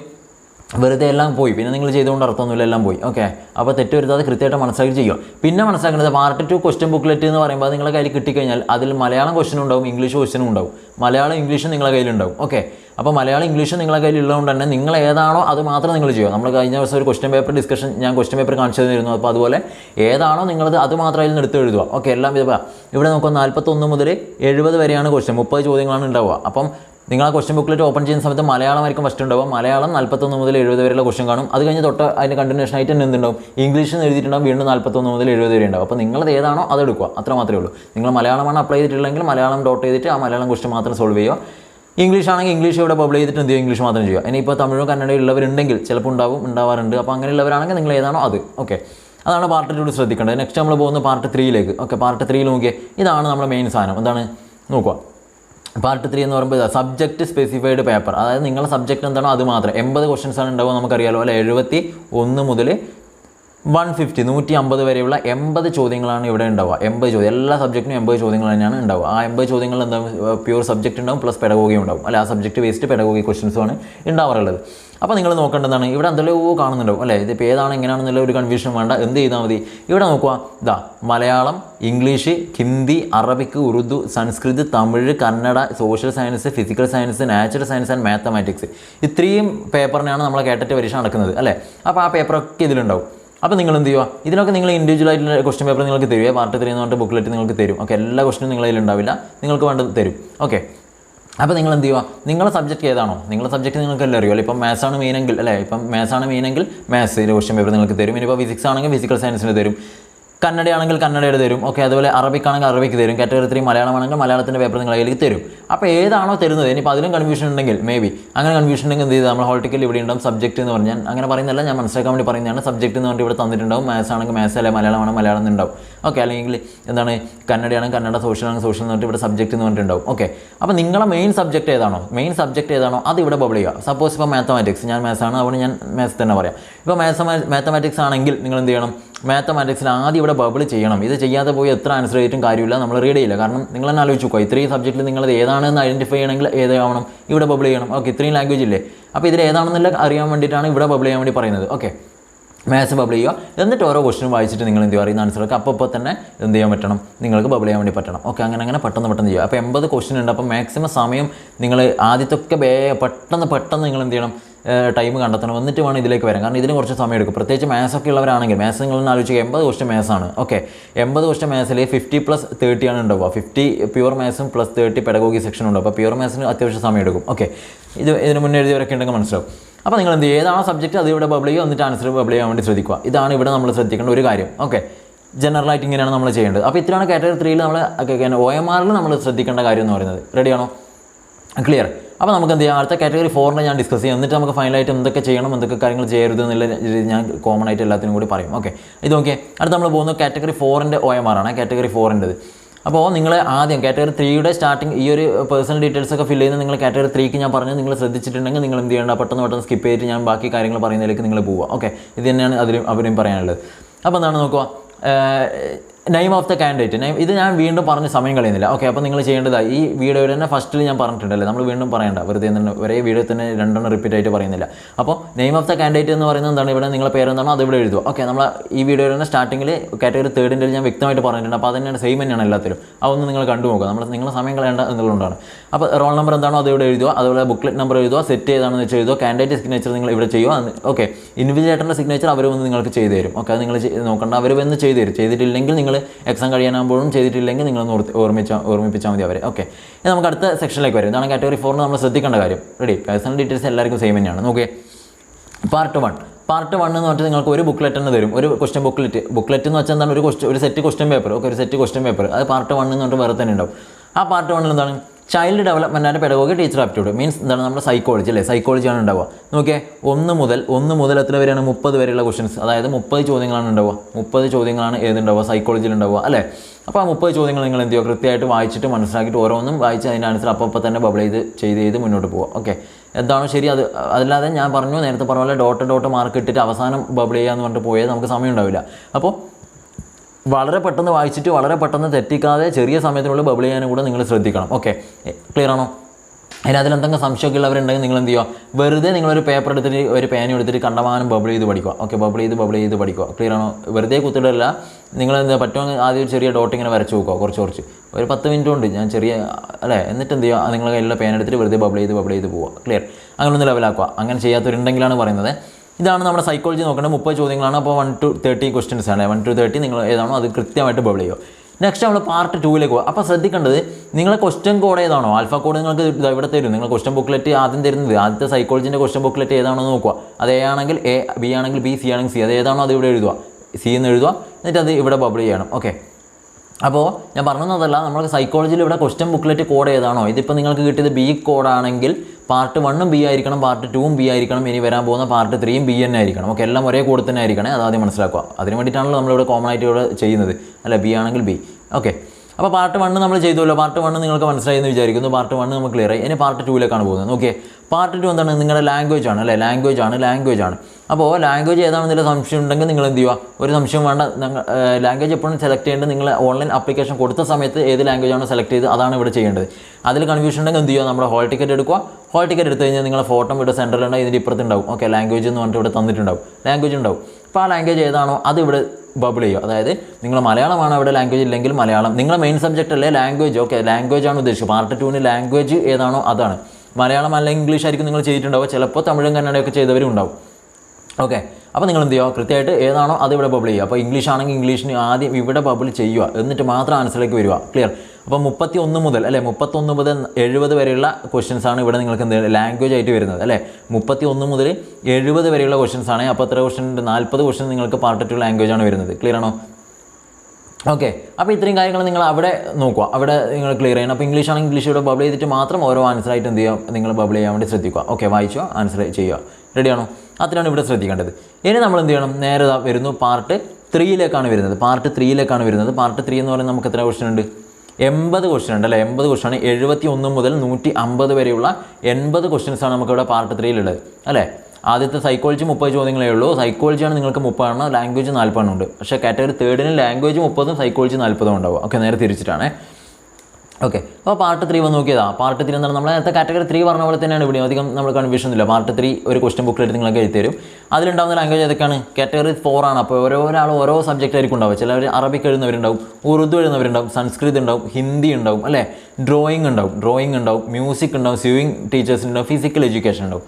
Speaker 1: വെറുതെ എല്ലാം പോയി. പിന്നെ നിങ്ങൾ ചെയ്തുകൊണ്ട് അർത്ഥമൊന്നുമില്ല എല്ലാം പോയി. ഓക്കെ അപ്പോൾ തെറ്റ് വരുത്താതെ കൃത്യമായിട്ട് മനസ്സിലാക്കി ചെയ്യുക. പിന്നെ മനസ്സിലാക്കുന്നത് പാർട്ട് ടു ക്വസ്റ്റ്യൻ ബുക്ക്ലെറ്റ് എന്ന് പറയുമ്പോൾ നിങ്ങളുടെ കയ്യിൽ കിട്ടിക്കഴിഞ്ഞാൽ അതിൽ മലയാളം ക്വസ്റ്റ്യൻ ഉണ്ടാവും ഇംഗ്ലീഷ് ക്വസ്റ്റ്യനും ഉണ്ടാവും. മലയാളം ഇംഗ്ലീഷും നിങ്ങളുടെ കയ്യിലുണ്ടാവും. ഓക്കെ അപ്പോൾ മലയാളം ഇംഗ്ലീഷും നിങ്ങളുടെ കയ്യിൽ ഉള്ളതുകൊണ്ട് തന്നെ നിങ്ങൾ ഏതാണോ അത് മാത്രം നിങ്ങൾ ചെയ്യുക. നമ്മൾ കഴിഞ്ഞ ദിവസം ഒരു ക്വസ്റ്റ്യൻ പേപ്പർ ഡിസ്കഷൻ ഞാൻ ക്വസ്റ്റ്യൻ പേപ്പർ കാണിച്ചു തന്നിരുന്നു. അപ്പോൾ അതുപോലെ ഏതാണോ നിങ്ങളത് അത് മാത്രം അതിൽ എടുത്ത് എഴുതുക. ഓക്കെ എല്ലാം ഇതാ ഇവിടെ നമുക്ക് നാൽപ്പത്തൊന്ന് മുതൽ എഴുപത് വരെയാണ് ക്വസ്റ്റ്യൻ മുപ്പത് ചോദ്യങ്ങളാണ് ഉണ്ടാവുക. അപ്പം നിങ്ങൾ ആ ക്വസ്റ്റ്യൻ ബുക്ക്ലെറ്റ് ഓപ്പൺ ചെയ്യുന്ന സമയത്ത് മലയാളം മലയാളമായിരിക്കും ഫസ്റ്റ് ഉണ്ടാവും മലയാളം നാൽപ്പത്തൊന്ന് മുതൽ എഴുപത് വരെയുള്ള ക്വസ്റ്റ്യൻ കാണും. അത് കഴിഞ്ഞ് തൊട്ട് അതിന്റെ കണ്ടിന്യൂഷൻ ആയിട്ട് തന്നെ എന്തുണ്ടാവും? ഇംഗ്ലീഷിൽ എഴുതിയിട്ടുണ്ടാവും. വീണ്ടും നാൽപ്പത്തൊന്ന് മുതൽ എഴുപത് വരെ ഉണ്ടാവും. അപ്പോൾ നിങ്ങളത് ഏതാണോ അത് എടുക്കുക. അത്ര മാത്രമേ ഉള്ളൂ. നിങ്ങൾ മലയാളമാണ് അപ്ലൈ ചെയ്തിട്ടുള്ളെങ്കിൽ മലയാളം ഡോട്ട് ചെയ്തിട്ട് ആ മലയാളം ക്വസ്റ്റ്യൻ മാത്രം സോൾവ് ചെയ്യുക. ഇംഗ്ലീഷ് ആണെങ്കിൽ ഇംഗ്ലീഷ് ഇവിടെ പബ്ലിക് ചെയ്തിട്ട് എന്ത് ഇംഗ്ലീഷ് മാത്രം ചെയ്യുക. ഇനി ഇനിയിപ്പോൾ തമിഴോ കന്നഡയോ ഉള്ളവരുണ്ടെങ്കിൽ ചിലപ്പോൾ ഉണ്ടാവും ഉണ്ടാവാറുണ്ട്. അപ്പോൾ അങ്ങനെയുള്ളവരാണെങ്കിൽ നിങ്ങൾ ഏതാണോ അത്. ഓക്കെ അതാണ് പാർട്ട് ടു ശ്രദ്ധിക്കേണ്ടത്. നെക്സ്റ്റ് നമ്മൾ പോകുന്ന പാർട്ട് ത്രീയിലേക്ക് ഓക്കെ പാർട്ട് ത്രീയിൽ നോക്കിയാൽ ഇതാണ് നമ്മുടെ മെയിൻ സാധനം. എന്താണ്? നോക്കുക. പാർട്ട് ത്രീ എന്ന് പറയുമ്പോൾ സബ്ജക്റ്റ് സ്പെസിഫൈഡ് പേപ്പർ അതായത് നിങ്ങളുടെ സബ്ജക്റ്റ് എന്താണോ അത് മാത്രം. എൺപത് ക്വസ്റ്റ്യൻസ് ആണ് ഉണ്ടാവുക നമുക്കറിയാലോ അല്ലെ? എഴുപത്തി ഒന്ന് മുതൽ വൺ ഫിഫ്റ്റി നൂറ്റി അമ്പത് വരെയുള്ള എൺപത് ചോദ്യങ്ങളാണ് ഇവിടെ ഉണ്ടാവുക. എൺപത് ചോദ്യം. എല്ലാ സബ്ജക്റ്റിനും എൺപത് ചോദ്യങ്ങൾ തന്നെയാണ് ഉണ്ടാവുക. ആ എൺപത് ചോദ്യങ്ങൾ എന്താ പ്യൂർ സബ്ജക്റ്റ് ഉണ്ടാവും പ്ലസ് പെഡഗോഗി ഉണ്ടാവും. അല്ലെ? ആ സബ്ജക്റ്റ് ബേസ്ഡ് പെഡഗോഗി ക്വസ്റ്റ്യൻസുമാണ് ഉണ്ടാവാറുള്ളത്. അപ്പോൾ നിങ്ങൾ നോക്കേണ്ടതാണ് ഇവിടെ എന്തെല്ലോ കാണുന്നുണ്ടോ? അല്ലേ? ഇതിപ്പോൾ ഏതാണ് എങ്ങനെയാണെന്നുള്ള ഒരു കൺഫ്യൂഷൻ വേണ്ട എന്ത് ചെയ്താൽ മതി? ഇവിടെ നോക്കുക ഇതാ Malayalam English Hindi Arabic Urdu Sanskrit Tamil Kannada social science physical science natural science and mathematics ഇത്രയും പേപ്പറിനാണ് നമ്മളെ കേട്ടിട്ട് പരീക്ഷ നടക്കുന്നത് അല്ലേ? അപ്പോൾ ആ പേപ്പറൊക്കെ ഇതിലുണ്ടാവും. അപ്പോൾ നിങ്ങൾ എന്ത് ചെയ്യുക ഇതിനൊക്കെ നിങ്ങൾ ഇൻഡിവിജ്വൽ ആയിട്ടുള്ള ക്വസ്റ്റ്യൻ പേപ്പർ നിങ്ങൾക്ക് തരുക പാർട്ട് ത്രീ എന്ന് പറഞ്ഞിട്ട് ബുക്ക്ലെറ്റ് നിങ്ങൾക്ക് തരും. ഓക്കെ എല്ലാ ക്വസ്റ്റിനും നിങ്ങളതിൽ ഉണ്ടാവില്ല നിങ്ങൾക്ക് വേണ്ടത് തരും. ഓക്കെ. അപ്പോൾ നിങ്ങൾ എന്ത് ചെയ്യുക നിങ്ങളുടെ സബ്ജക്റ്റ് ഏതാണോ? നിങ്ങളുടെ സബ്ജക്റ്റ് നിങ്ങൾക്ക് എല്ലാം അറിയുമല്ലോ. ഇപ്പം മാത്സ് ആണ് മെയിനെങ്കിൽ അല്ലേ? ഇപ്പം മാത്സ് ആണ് മെയിനെങ്കിൽ മാത്സിന്റെ ക്വസ്റ്റ്യൻ പേപ്പർ നിങ്ങൾക്ക് തരും. ഇനിയിപ്പോൾ ഫിസിക്സ് ആണെങ്കിൽ ഫിസിക്കൽ സയൻസിന് തരും. കന്നഡയാണെങ്കിൽ കന്നഡയുടെ തരും. ഓക്കെ അതുപോലെ അറബിക് ആണെങ്കിൽ അറബിക്ക് തരും. കാറ്റഗറി ത്രീ മലയാളമാണെങ്കിൽ മലയാളത്തിന്റെ പേപ്പർ നിങ്ങൾ അതിലേക്ക് തരും. അപ്പോൾ ഏതാണോ തരുന്നത്? ഇനിയിപ്പോൾ അതിലും കൺഫ്യൂഷൻ ഉണ്ടെങ്കിൽ മേ ബി അങ്ങനെ കൺഫ്യൂഷൻ ഉണ്ടെങ്കിൽ എന്ത് ചെയ്താൽ നമ്മൾ ഹോൾട്ടിക്കൽ ഇവിടെ ഉണ്ടാവും സബ്ജക്റ്റ് എന്ന് പറഞ്ഞാൽ അങ്ങനെ പറയുന്നില്ല ഞാൻ മനസ്സിലാക്കാൻ വേണ്ടി പറയുന്നതാണ്. സബ്ജക്റ്റ് എന്ന് പറഞ്ഞിട്ട് ഇവിടെ തന്നിട്ടുണ്ടാവും. മാത്സ് ആണെങ്കിൽ മാത്സ് അല്ലെ മലയാളമാണ് മലയാളം എന്നുണ്ടാവും ഓക്കെ അല്ലെങ്കിൽ എന്താണ് കന്നഡയാണെങ്കിൽ കന്നഡ സോഷ്യൽ ആണെങ്കിൽ സോഷ്യൽ എന്ന് പറഞ്ഞിട്ട് ഇവിടെ സബ്ജക്റ്റ് എന്ന് പറഞ്ഞിട്ടുണ്ടാവും ഓക്കെ അപ്പോൾ നിങ്ങളുടെ മെയിൻ സബ്ജക്റ്റ് ഏതാണോ? മെയിൻ സബ്ജക്റ്റ് ഏതാണോ? അത് ഇവിടെ ബബിൾ ചെയ്യുക. സപ്പോസ് ഇപ്പോൾ മാത്തമാറ്റിക്സ് ഞാൻ മാത്സ് ആണ് അതുകൊണ്ട് ഞാൻ മാത്സ് തന്നെ പറയാം. ഇപ്പോൾ മാത്സ് മാത്തമാറ്റിക്സ് ആണെങ്കിൽ നിങ്ങൾ എന്ത് ചെയ്യണം? മാത്തമാറ്റിക്സിൽ ആദ്യം ഇവിടെ ബബിൾ ചെയ്യണം. ഇത് ചെയ്യാതെ പോയി എത്ര ആൻസർ ചെയ്തിട്ടും കാര്യമില്ല. നമ്മൾ റീഡ് ചെയ്യില്ല. കാരണം നിങ്ങൾ തന്നെ ആലോചിച്ച് നോക്കുക. ഇത്രയും സബ്ജക്റ്റിൽ നിങ്ങൾ ഏതാണെന്ന് ഐഡന്റിഫൈ ചെയ്യണമെങ്കിൽ ഏതാവണം? ഇവിടെ ബബിൾ ചെയ്യണം. ഓക്കെ ഇത്രയും ലാംഗ്വേജ് ഇല്ലേ? അപ്പോൾ ഇതിൽ ഏതാണെന്നുള്ള അറിയാൻ വേണ്ടിയിട്ടാണ് ഇവിടെ ബബിൾ ചെയ്യാൻ വേണ്ടി പറയുന്നത്. ഓക്കെ മാത്സ് ബബിൾ ചെയ്യുക. എന്നിട്ട് ഓരോ ക്വസ്റ്റിനും വായിച്ചിട്ട് നിങ്ങൾ എന്ത് അറിയുന്ന ആൻസറൊക്കെ അപ്പോൾ അപ്പോൾ തന്നെ എന്ത് ചെയ്യാൻ പറ്റണം? നിങ്ങൾക്ക് ബബിൾ ചെയ്യാൻ വേണ്ടി പറ്റണം. ഓക്കെ അങ്ങനെ അങ്ങനെ പെട്ടെന്ന് പെട്ടെന്ന് ചെയ്യുക. അപ്പോൾ എൺപത് ക്വസ്റ്റ്യൻ ഉണ്ട്. അപ്പോൾ മാക്സിമം സമയം നിങ്ങൾ ആദ്യത്തൊക്കെ ബേ പെട്ടെന്ന് പെട്ടെന്ന് നിങ്ങൾ എന്ത് ചെയ്യണം? ടൈം കണ്ടെത്തണം. എന്നിട്ട് വേണം ഇതിലേക്ക് വരാൻ. കാരണം ഇതിന് കുറച്ച് സമയം എടുക്കും പ്രത്യേകിച്ച് മാസ് ഒക്കെ ഉള്ളവരാണെങ്കിൽ മാത്സ് നിങ്ങൾ ആലോചിക്കുക എൺപത് മാസ് ആണ്. ഓക്കെ എൺപത് ക്വസ്റ്റ്യൻ മാത്സിൽ ഫിഫ്റ്റി പ്ലസ് തേർട്ടി ആണ് ഉണ്ടാവുക. ഫിഫ്റ്റി പ്യുവർ മാത്സും പ്ലസ് തേർട്ടി പെഡഗോഗി സെക്ഷൻ ഉണ്ടാവും. അപ്പോൾ പ്യുവർ മാത്സിന് അത്യാവശ്യം സമയം എടുക്കും ഓക്കെ ഇത് ഇതിന് മുന്നേ എഴുതിയവരൊക്കെ ഉണ്ടെങ്കിൽ മനസ്സിലാവും. അപ്പോൾ നിങ്ങൾ എന്ത് ഏതാണ് സബ്ജക്റ്റ് അത് ഇവിടെ ബബിൾ എന്നിട്ട് ആൻസർ ബബിൾ ചെയ്യാൻ വേണ്ടി ശ്രദ്ധിക്കുക. ഇതാണ് ഇവിടെ നമ്മൾ ശ്രദ്ധിക്കേണ്ട ഒരു കാര്യം. ഓക്കെ ജനറലായിട്ട് ഇങ്ങനെയാണ് നമ്മൾ ചെയ്യേണ്ടത്. അപ്പോൾ ഇത്രയാണ് കാറ്റഗറി ത്രീയിൽ നമ്മൾ ഒ എം ആറിൽ നമ്മൾ ശ്രദ്ധിക്കേണ്ട കാര്യം എന്ന് പറയുന്നത്. റെഡിയാണോ ക്ലിയർ അപ്പോൾ നമുക്ക് എന്ത് ചെയ്യാം? അടുത്ത കാറ്റഗറി ഫോറിനെ ഞാൻ ഡിസ്കസ് ചെയ്യാം. എന്നിട്ട് നമുക്ക് ഫൈനലായിട്ട് എന്തൊക്കെ ചെയ്യണം എന്തൊക്കെ കാര്യങ്ങൾ ചെയ്യരുത് എന്നുള്ള ഞാൻ കോമൺ ആയിട്ട് എല്ലാത്തിനും കൂടി പറയും. ഓക്കെ ഇത് ഓക്കെ അടുത്ത് നമ്മൾ പോകുന്നത് കാറ്റഗറി ഫോറിന്റെ ഒ എം ആർ ആണ്. കാറ്റഗറി ഫോറിന്റെത് അപ്പോൾ നിങ്ങൾ ആദ്യം കാറ്റഗറി ത്രീയുടെ സ്റ്റാർട്ടിങ് ഈ ഒരു പേഴ്സണൽ ഡീറ്റെയിൽസ് ഒക്കെ ഫില്ല് ചെയ്യുന്ന നിങ്ങൾ കാറ്റഗറി ത്രീക്ക് ഞാൻ പറഞ്ഞു നിങ്ങൾ ശ്രദ്ധിച്ചിട്ടുണ്ടെങ്കിൽ നിങ്ങൾ എന്ത് ചെയ്യേണ്ട? പെട്ടെന്ന് പെട്ടെന്ന് സ്കിപ്പ് ചെയ്തിട്ട് ഞാൻ ബാക്കി കാര്യങ്ങൾ പറയുന്നതിലേക്ക് നിങ്ങൾ പോവുക. ഓക്കെ ഇത് തന്നെയാണ് അതിലും അവരും പറയാനുള്ളത്. അപ്പോൾ എന്താണ് നോക്കുക? Name of the candidate name ഇത് ഞാൻ വീണ്ടും പറഞ്ഞ് സമയം കളയുന്നില്ല. ഓക്കെ അപ്പോൾ നിങ്ങൾ ചെയ്യേണ്ടതായി ഈ വീഡിയോയിൽ തന്നെ ഫസ്റ്റിൽ ഞാൻ പറഞ്ഞിട്ടുണ്ടല്ലേ? നമ്മൾ വീണ്ടും പറയണ്ട. വെറുതെ തന്നെ ഒരേ വീഡിയോ തന്നെ രണ്ടെണ്ണം റിപ്പീറ്റ് ആയിട്ട് പറയുന്നില്ല. അപ്പോൾ നെയിം ഓഫ് ദ കാൻഡിഡേറ്റ് എന്ന് പറയുന്നത് എന്താണ്? ഇവിടെ നിങ്ങളെ പേരെന്താണോ അത് ഇവിടെ എഴുതുക. ഓക്കെ നമ്മൾ ഈ വീഡിയോയിൽ തന്നെ സ്റ്റാർട്ടിങ്ങിൽ കാറ്റഗറി തേർഡിന്റെ ഞാൻ വ്യക്തമായിട്ട് പറഞ്ഞിട്ടുണ്ട്. അപ്പോൾ അത് തന്നെയാണ് സെയിം തന്നെയാണ് എല്ലാത്തിലും. അതൊന്ന് നിങ്ങൾ കണ്ടു നമ്മൾ നിങ്ങൾ സമയം കളയേണ്ട എന്നുള്ളതുകൊണ്ടാണ്. അപ്പോൾ റോൾ നമ്പർ എന്താണോ അത് ഇവിടെ എഴുതുക. അതുപോലെ ബുക്ക്ലെറ്റ് നമ്പർ എഴുതുക. സെറ്റ് ചെയ്താണെന്ന് വെച്ച് എഴുതുക. കാൻഡിഡേറ്റ് സിഗ്നേച്ചർ നിങ്ങൾ ഇവിടെ ചെയ്യുക. ഓക്കെ ആയിട്ടുള്ള സിഗ്നേച്ചർ അവർ വന്ന് നിങ്ങൾക്ക് ചെയ്തു തരും. ഓക്കെ അത് നിങ്ങൾ നോക്കണ്ട. അവർ വന്ന് ചെയ്തു തരും. ചെയ്തിട്ടില്ലെങ്കിൽ നിങ്ങൾ എക്സാം കഴിയാനാകുമ്പോഴും ചെയ്തിട്ടില്ലെങ്കിൽ നിങ്ങളൊന്ന് ഓർമ്മിച്ചാൽ ഓർമ്മിപ്പിച്ചാൽ മതി അവരെ. ഓക്കെ ഇനി നമുക്ക് അടുത്ത സെക്ഷനിലേക്ക് വരും. ഇതാണ് കാറ്റഗറി ഫോറിന് നമ്മൾ ശ്രദ്ധിക്കേണ്ട കാര്യം. റെഡി പേഴ്സണൽ ഡീറ്റെയിൽസ് എല്ലാവർക്കും സെയിം തന്നെയാണ്. നോക്കിയേ. പാർട്ട് വൺ പാർട്ട് വൺ എന്ന് പറഞ്ഞിട്ട് നിങ്ങൾക്ക് ഒരു ബുക്ക്ലെറ്റ് തന്നെ തരും. ഒരു ക്വസ്റ്റ്യൻ ബുക്ക്ലെറ്റ് ബുക്ക്ലെറ്റ് എന്ന് വെച്ചാൽ എന്താണ്? ഒരു ക്വസ്റ്റ് ഒരു സെറ്റ് ക്വസ്റ്റ്യൻ പേപ്പർ ഓക്കെ ഒരു സെറ്റ് ക്വസ്റ്റ്യൻ പേപ്പർ അത് പാർട്ട് വൺ എന്ന് പറഞ്ഞിട്ട് വേറെ തന്നെ ഉണ്ടാവും. ആ പാർട്ട് വണ്ണിൽ എന്താണ്? Child development and pedagogy teacher aptitude means എന്താണ് നമ്മുടെ സൈക്കോളജി അല്ലേ? സൈക്കോളജിയാണ് ഉണ്ടാവുക. നോക്കിയേ ഒന്ന് മുതൽ ഒന്ന് മുതൽ എത്ര വരെയാണ് മുപ്പത് വരെയുള്ള ക്വസ്റ്റൻസ് അതായത് മുപ്പത് ചോദ്യങ്ങളാണ് ഉണ്ടാവുക. മുപ്പത് ചോദ്യങ്ങളാണ് ഏതുണ്ടാവുക? സൈക്കോളജിയിൽ ഉണ്ടാവുക അല്ലേ? അപ്പോൾ ആ മുപ്പത് ചോദ്യങ്ങൾ നിങ്ങൾ എന്ത് ചെയ്യുക? കൃത്യമായിട്ട് വായിച്ചിട്ട് മനസ്സിലാക്കിയിട്ട് ഓരോന്നും വായിച്ച് അതിന്റെ ആൻസർ അപ്പോൾ അപ്പോൾ തന്നെ ബബിൾ ചെയ്ത് ചെയ്ത് ചെയ്ത് മുന്നോട്ട് പോവുക. ഓക്കെ എന്താണോ ശരി അത് അതല്ലാതെ ഞാൻ പറഞ്ഞു നേരത്തെ പറഞ്ഞ പോലെ ഡോട്ട് ഡോട്ട് മാർക്ക് ഇട്ടിട്ട് അവസാനം ബബിൾ ചെയ്യാന്ന് പറഞ്ഞിട്ട് പോയാൽ നമുക്ക് സമയം ഉണ്ടാവില്ല. അപ്പോൾ വളരെ പെട്ടെന്ന് വായിച്ചിട്ട് വളരെ പെട്ടെന്ന് തെറ്റിക്കാതെ ചെറിയ സമയത്തിനുള്ളിൽ ബബിൾ ചെയ്യാനും കൂടെ നിങ്ങൾ ശ്രദ്ധിക്കണം. ഓക്കെ ക്ലിയർ ആണോ? അതിന് അതിലെന്തെങ്കിലും സംശയമൊക്കെ ഉള്ളവരുണ്ടെങ്കിൽ നിങ്ങൾ എന്ത് ചെയ്യുക? വെറുതെ നിങ്ങളൊരു പേപ്പർ എടുത്തിട്ട് ഒരു പേന എടുത്തിട്ട് കണ്ടമാനം ബബിൾ ചെയ്ത് പഠിക്കുക. ഓക്കെ ബബിൾ ചെയ്ത് ബബിൾ ചെയ്ത് പഠിക്കുക. ക്ലിയർ ആണോ? വെറുതെ കുത്തിടല്ല നിങ്ങൾ എന്താ പറ്റുമെങ്കിൽ ആദ്യം ഒരു ചെറിയ ഡോട്ട് ഇങ്ങനെ വരച്ച് നോക്കുക കുറച്ച് കുറച്ച്. ഒരു പത്ത് മിനിറ്റ് കൊണ്ട് ഞാൻ ചെറിയ അല്ലേ? എന്നിട്ട് എന്ത് ചെയ്യുക? നിങ്ങളുടെ കയ്യിലുള്ള പേന എടുത്തിട്ട് വെറുതെ ബബിൾ ചെയ്ത് ബബിൾ ചെയ്ത് പോവുക. ക്ലിയർ അങ്ങനെ ഒന്ന് ലെവലാക്കുക അങ്ങനെ ചെയ്യാത്തവരുണ്ടെങ്കിലാണ് പറയുന്നത്. ഇതാണ് നമ്മുടെ സൈക്കോളജി നോക്കേണ്ട മുപ്പത് ചോദ്യങ്ങളാണ്. അപ്പോൾ വൺ ടു തേർട്ടി ക്വസ്റ്റ്യൻസ് ആണ്. വൺ ടു തേർട്ടി നിങ്ങൾ ഏതാണോ അത് കൃത്യമായിട്ട് ബബിൾ ചെയ്യുക. നെക്സ്റ്റ് നമ്മൾ പാർട്ട് ടൂവിലേക്ക് പോകുക അപ്പോൾ ശ്രദ്ധിക്കേണ്ടത് നിങ്ങളെ ക്വസ്റ്റ്യൻ കോഡ് ഏതാണോ? ആൽഫ കോഡ് നിങ്ങൾക്ക് ഇവിടെ തരും. നിങ്ങൾ ക്വസ്റ്റ്യൻ ബുക്ക്ലെറ്റ് ആദ്യം തരുന്നത് ആദ്യത്തെ സൈക്കോളജിന്റെ ക്വസ്റ്റ്യൻ ബുക്ക്ലെറ്റ് ഏതാണെന്ന് നോക്കുക. അത് എ ആണെങ്കിൽ എ ബി ആണെങ്കിൽ ബി സി ആണെങ്കിൽ സി അത് ഏതാണോ അത് ഇവിടെ എഴുതുക. സി എന്ന് എഴുതുക. എന്നിട്ട് അത് ഇവിടെ ബബിൾ ചെയ്യണം. ഓക്കെ അപ്പോൾ ഞാൻ പറഞ്ഞതല്ല നമ്മൾ സൈക്കോളജിയിൽ ഇവിടെ ക്വസ്റ്റ്യൻ ബുക്ക്ലെറ്റ് കോഡ് ഏതാണോ? ഇതിപ്പോൾ നിങ്ങൾക്ക് കിട്ടിയത് ബി കോഡാണെങ്കിൽ പാർട്ട് വണ്ണും ബി ആയിരിക്കണം പാർട്ട് ടൂവും ബി ആയിരിക്കണം ഇനി വരാൻ പോകുന്ന പാർട്ട് ത്രീയും ബി തന്നെ ആയിരിക്കണം. ഓക്കെ എല്ലാം ഒരേ കൂടെ തന്നെ ആയിരിക്കണേ അതാദ്യം മനസ്സിലാക്കുക. അതിന് വേണ്ടിയിട്ടാണല്ലോ നമ്മളിവിടെ കോമൺ ആയിട്ട് ഇവിടെ ചെയ്യുന്നത്. അല്ല ബി ആണെങ്കിൽ ബി ഓക്കെ അപ്പോൾ പാർട്ട് വണ്ണ് നമ്മൾ ചെയ്തല്ലോ പാർട്ട് വണ്ണ് നിങ്ങൾക്ക് മനസ്സിലായി എന്ന് വിചാരിക്കുന്നു. പാർട്ട് വണ്ണ് നമുക്ക് ക്ലിയർ ആയി. ഇനി പാർട്ട് ടൂവിലേക്കാണ് പോകുന്നത്. ഓക്കെ പാർട്ട് ടു എന്താണ്? നിങ്ങളുടെ ലാംഗ്വേജ് ആണ് അല്ലേ? ലാംഗ്വേജ് ആണ്. ലാംഗ്വേജ് ആണ്. അപ്പോൾ ലാംഗ്വേജ് ഏതാണെന്നുള്ള സംശയം ഉണ്ടെങ്കിൽ നിങ്ങൾ എന്ത് ചെയ്യുക? ഒരു സംശയം വേണ്ട. ലാംഗ്വേജ് എപ്പോഴും സെലക്ട് ചെയ്യേണ്ടത് നിങ്ങൾ ഓൺലൈൻ ആപ്ലിക്കേഷൻ കൊടുത്ത സമയത്ത് ഏത് ലാംഗ്വേജ് ആണോ സെലക്ട് ചെയ്ത് അതാണ് ഇവിടെ ചെയ്യേണ്ടത്. അതിൽ കൺഫ്യൂഷൻ ഉണ്ടെങ്കിൽ എന്ത് ചെയ്യുക? നമ്മൾ ഹോൾ ടിക്കറ്റ് എടുക്കുക. ഹോൾ ടിക്കറ്റ് എടുത്തു കഴിഞ്ഞാൽ നിങ്ങളെ ഫോട്ടോ ഇവിടെ സെന്ററിലുണ്ടാവും ഇതിന്റെ ഇപ്പുറത്തുണ്ടാവും ഓക്കെ ലാംഗ്വേജ് എന്ന് പറഞ്ഞിട്ട് ഇവിടെ തന്നിട്ടുണ്ടാവും. ലാംഗ്വേജ് ഉണ്ടാവും. അപ്പോൾ ആ ലാംഗ്വേജ് ഏതാണോ അത് ഇവിടെ ബബിൾ ചെയ്യുക. അതായത് നിങ്ങൾ മലയാളമാണ് അവിടെ ലാംഗ്വേജ് ഇല്ലെങ്കിൽ മലയാളം നിങ്ങളെ മെയിൻ സബ്ജക്റ്റ് അല്ലേ ലാംഗ്വേജ് ഓക്കെ ലാംഗ്വേജ് ആണ് ഉദ്ദേശിച്ചത്. പാർട്ട് ടൂവിന് ലാംഗ്വേജ് ഏതാണോ അതാണ്. മലയാളം അല്ലെങ്കിൽ ഇംഗ്ലീഷ് ആയിരിക്കും നിങ്ങൾ ചെയ്തിട്ടുണ്ടാവുക. ചിലപ്പോൾ തമിഴും കന്നഡയൊക്കെ ചെയ്തവരും ഉണ്ടാവും. ഓക്കെ അപ്പോൾ നിങ്ങൾ എന്ത് ചെയ്യുക കൃത്യമായിട്ട് ഏതാണോ അത് ഇവിടെ ബബിൾ ചെയ്യുക. അപ്പോൾ ഇംഗ്ലീഷ് ആണെങ്കിൽ ഇംഗ്ലീഷിന് ആദ്യം ഇവിടെ ബബിൾ ചെയ്യുക. എന്നിട്ട് മാത്രം ആൻസറിലേക്ക് വരിക. ക്ലിയർ അപ്പോൾ മുപ്പത്തി ഒന്ന് മുതൽ അല്ലേ? മുപ്പത്തൊന്ന് മുതൽ എഴുപത് വരെയുള്ള ക്വസ്റ്റ്യൻസ് ആണ് ഇവിടെ നിങ്ങൾക്ക് എന്ത് ലാംഗ്വേജ് ആയിട്ട് വരുന്നത് അല്ലേ? മുപ്പത്തി ഒന്ന് മുതൽ എഴുപത് വരെയുള്ള ക്വസ്റ്റ്യൻസ് ആണ്. അപ്പോൾ എത്ര ക്വസ്റ്റ്യൻ നാൽപ്പത് ക്വസ്റ്റ്യൻ നിങ്ങൾക്ക് പാർട്ട് ടു ലാംഗ്വേജ് ആണ് വരുന്നത്. ക്ലിയർ ആണോ? ഓക്കെ അപ്പോൾ ഇത്രയും കാര്യങ്ങൾ നിങ്ങൾ അവിടെ നോക്കുക. അവിടെ നിങ്ങൾ ക്ലിയർ ചെയ്യണം. അപ്പോൾ ഇംഗ്ലീഷ് ആണെങ്കിൽ ഇംഗ്ലീഷ് ഇവിടെ ബബിൾ ചെയ്തിട്ട് മാത്രം ഓരോ ആൻസർ ആയിട്ട് എന്ത് ചെയ്യുക? നിങ്ങൾ ബബിൾ ചെയ്യാൻ വേണ്ടി ശ്രദ്ധിക്കുക. ഓക്കെ വായിച്ചോ? ആൻസർ ചെയ്യുക. റെഡിയാണോ അത്രയാണ് ഇവിടെ ശ്രദ്ധിക്കേണ്ടത്. ഇനി നമ്മൾ എന്ത് ചെയ്യണം? നേരെ വരുന്നു പാർട്ട് ത്രീയിലേക്കാണ് വരുന്നത്. പാർട്ട് ത്രീയിലേക്കാണ് വരുന്നത്. പാർട്ട് ത്രീ എന്ന് പറയുന്നത് നമുക്ക് എത്ര ക്വസ്റ്റ്യൻ ഉണ്ട്? എൺപത് ക്വസ്റ്റ്യൻ ഉണ്ട് അല്ലേ? എൺപത് ക്വസ്റ്റ്യൻ ആണ്. എഴുപത്തി ഒന്ന് മുതൽ നൂറ്റി അമ്പത് വരെയുള്ള എൺപത് ആണ് നമുക്കിവിടെ പാർട്ട് ത്രീയിലുള്ളത് അല്ലേ? ആദ്യത്തെ സൈക്കോളജി മുപ്പത് ചോദ്യങ്ങളേ ഉള്ളൂ. സൈക്കോളജിയാണ് നിങ്ങൾക്ക് മുപ്പതെണ്ണം ലാംഗ്വേജ് നാൽപ്പതെണ്ണം ഉണ്ട്. പക്ഷേ കാറ്റഗറി തേർഡിന് ലാംഗ്വേജ് മുപ്പതും സൈക്കോളജി നാൽപ്പതും ഉണ്ടാവും ഓക്കെ നേരെ തിരിച്ചിട്ടാണ്. ഓക്കെ അപ്പോൾ പാർട്ട് ത്രീ വന്ന് നോക്കിയതാ. പാർട്ട് ത്രീ എന്താണ് നമ്മൾ നേരത്തെ കാറ്റഗറി ത്രീ പറഞ്ഞ പോലെ തന്നെയാണ് ഇവിടെ. അധികം നമ്മൾ കൺഫ്യൂഷൻ ഇല്ല പാർട്ട് ത്രീ ഒരു ക്വസ്റ്റ്യൻ ബുക്കിലെടുത്ത് നിങ്ങൾക്ക് എഴുതി തരും. അതിലുണ്ടാകുന്ന ലാംഗ്വേജ് ഏതൊക്കെയാണ്? കാറ്റഗറി ഫോർ ആണ്. അപ്പോൾ ഓരോ ഒരാൾ ഓരോ സബ്ജക്റ്റ് ആയിരിക്കും ഉണ്ടാവും ചിലവർ അറബിക് എഴുതുന്നവരുണ്ടാവും ഉറുദു എഴുതുന്നവരുണ്ടാവും സംസ്കൃതം ഉണ്ടാവും ഹിന്ദി ഉണ്ടാവും അല്ലേ? ഡ്രോയിങ് ഉണ്ടാവും ഡ്രോയിങ് ഉണ്ടാവും മ്യൂസിക് ഉണ്ടാവും സ്വിമ്മിങ് ടീച്ചേഴ്സ് ഉണ്ടാവും ഫിസിക്കൽ എഡ്യൂക്കേഷൻ ഉണ്ടാവും.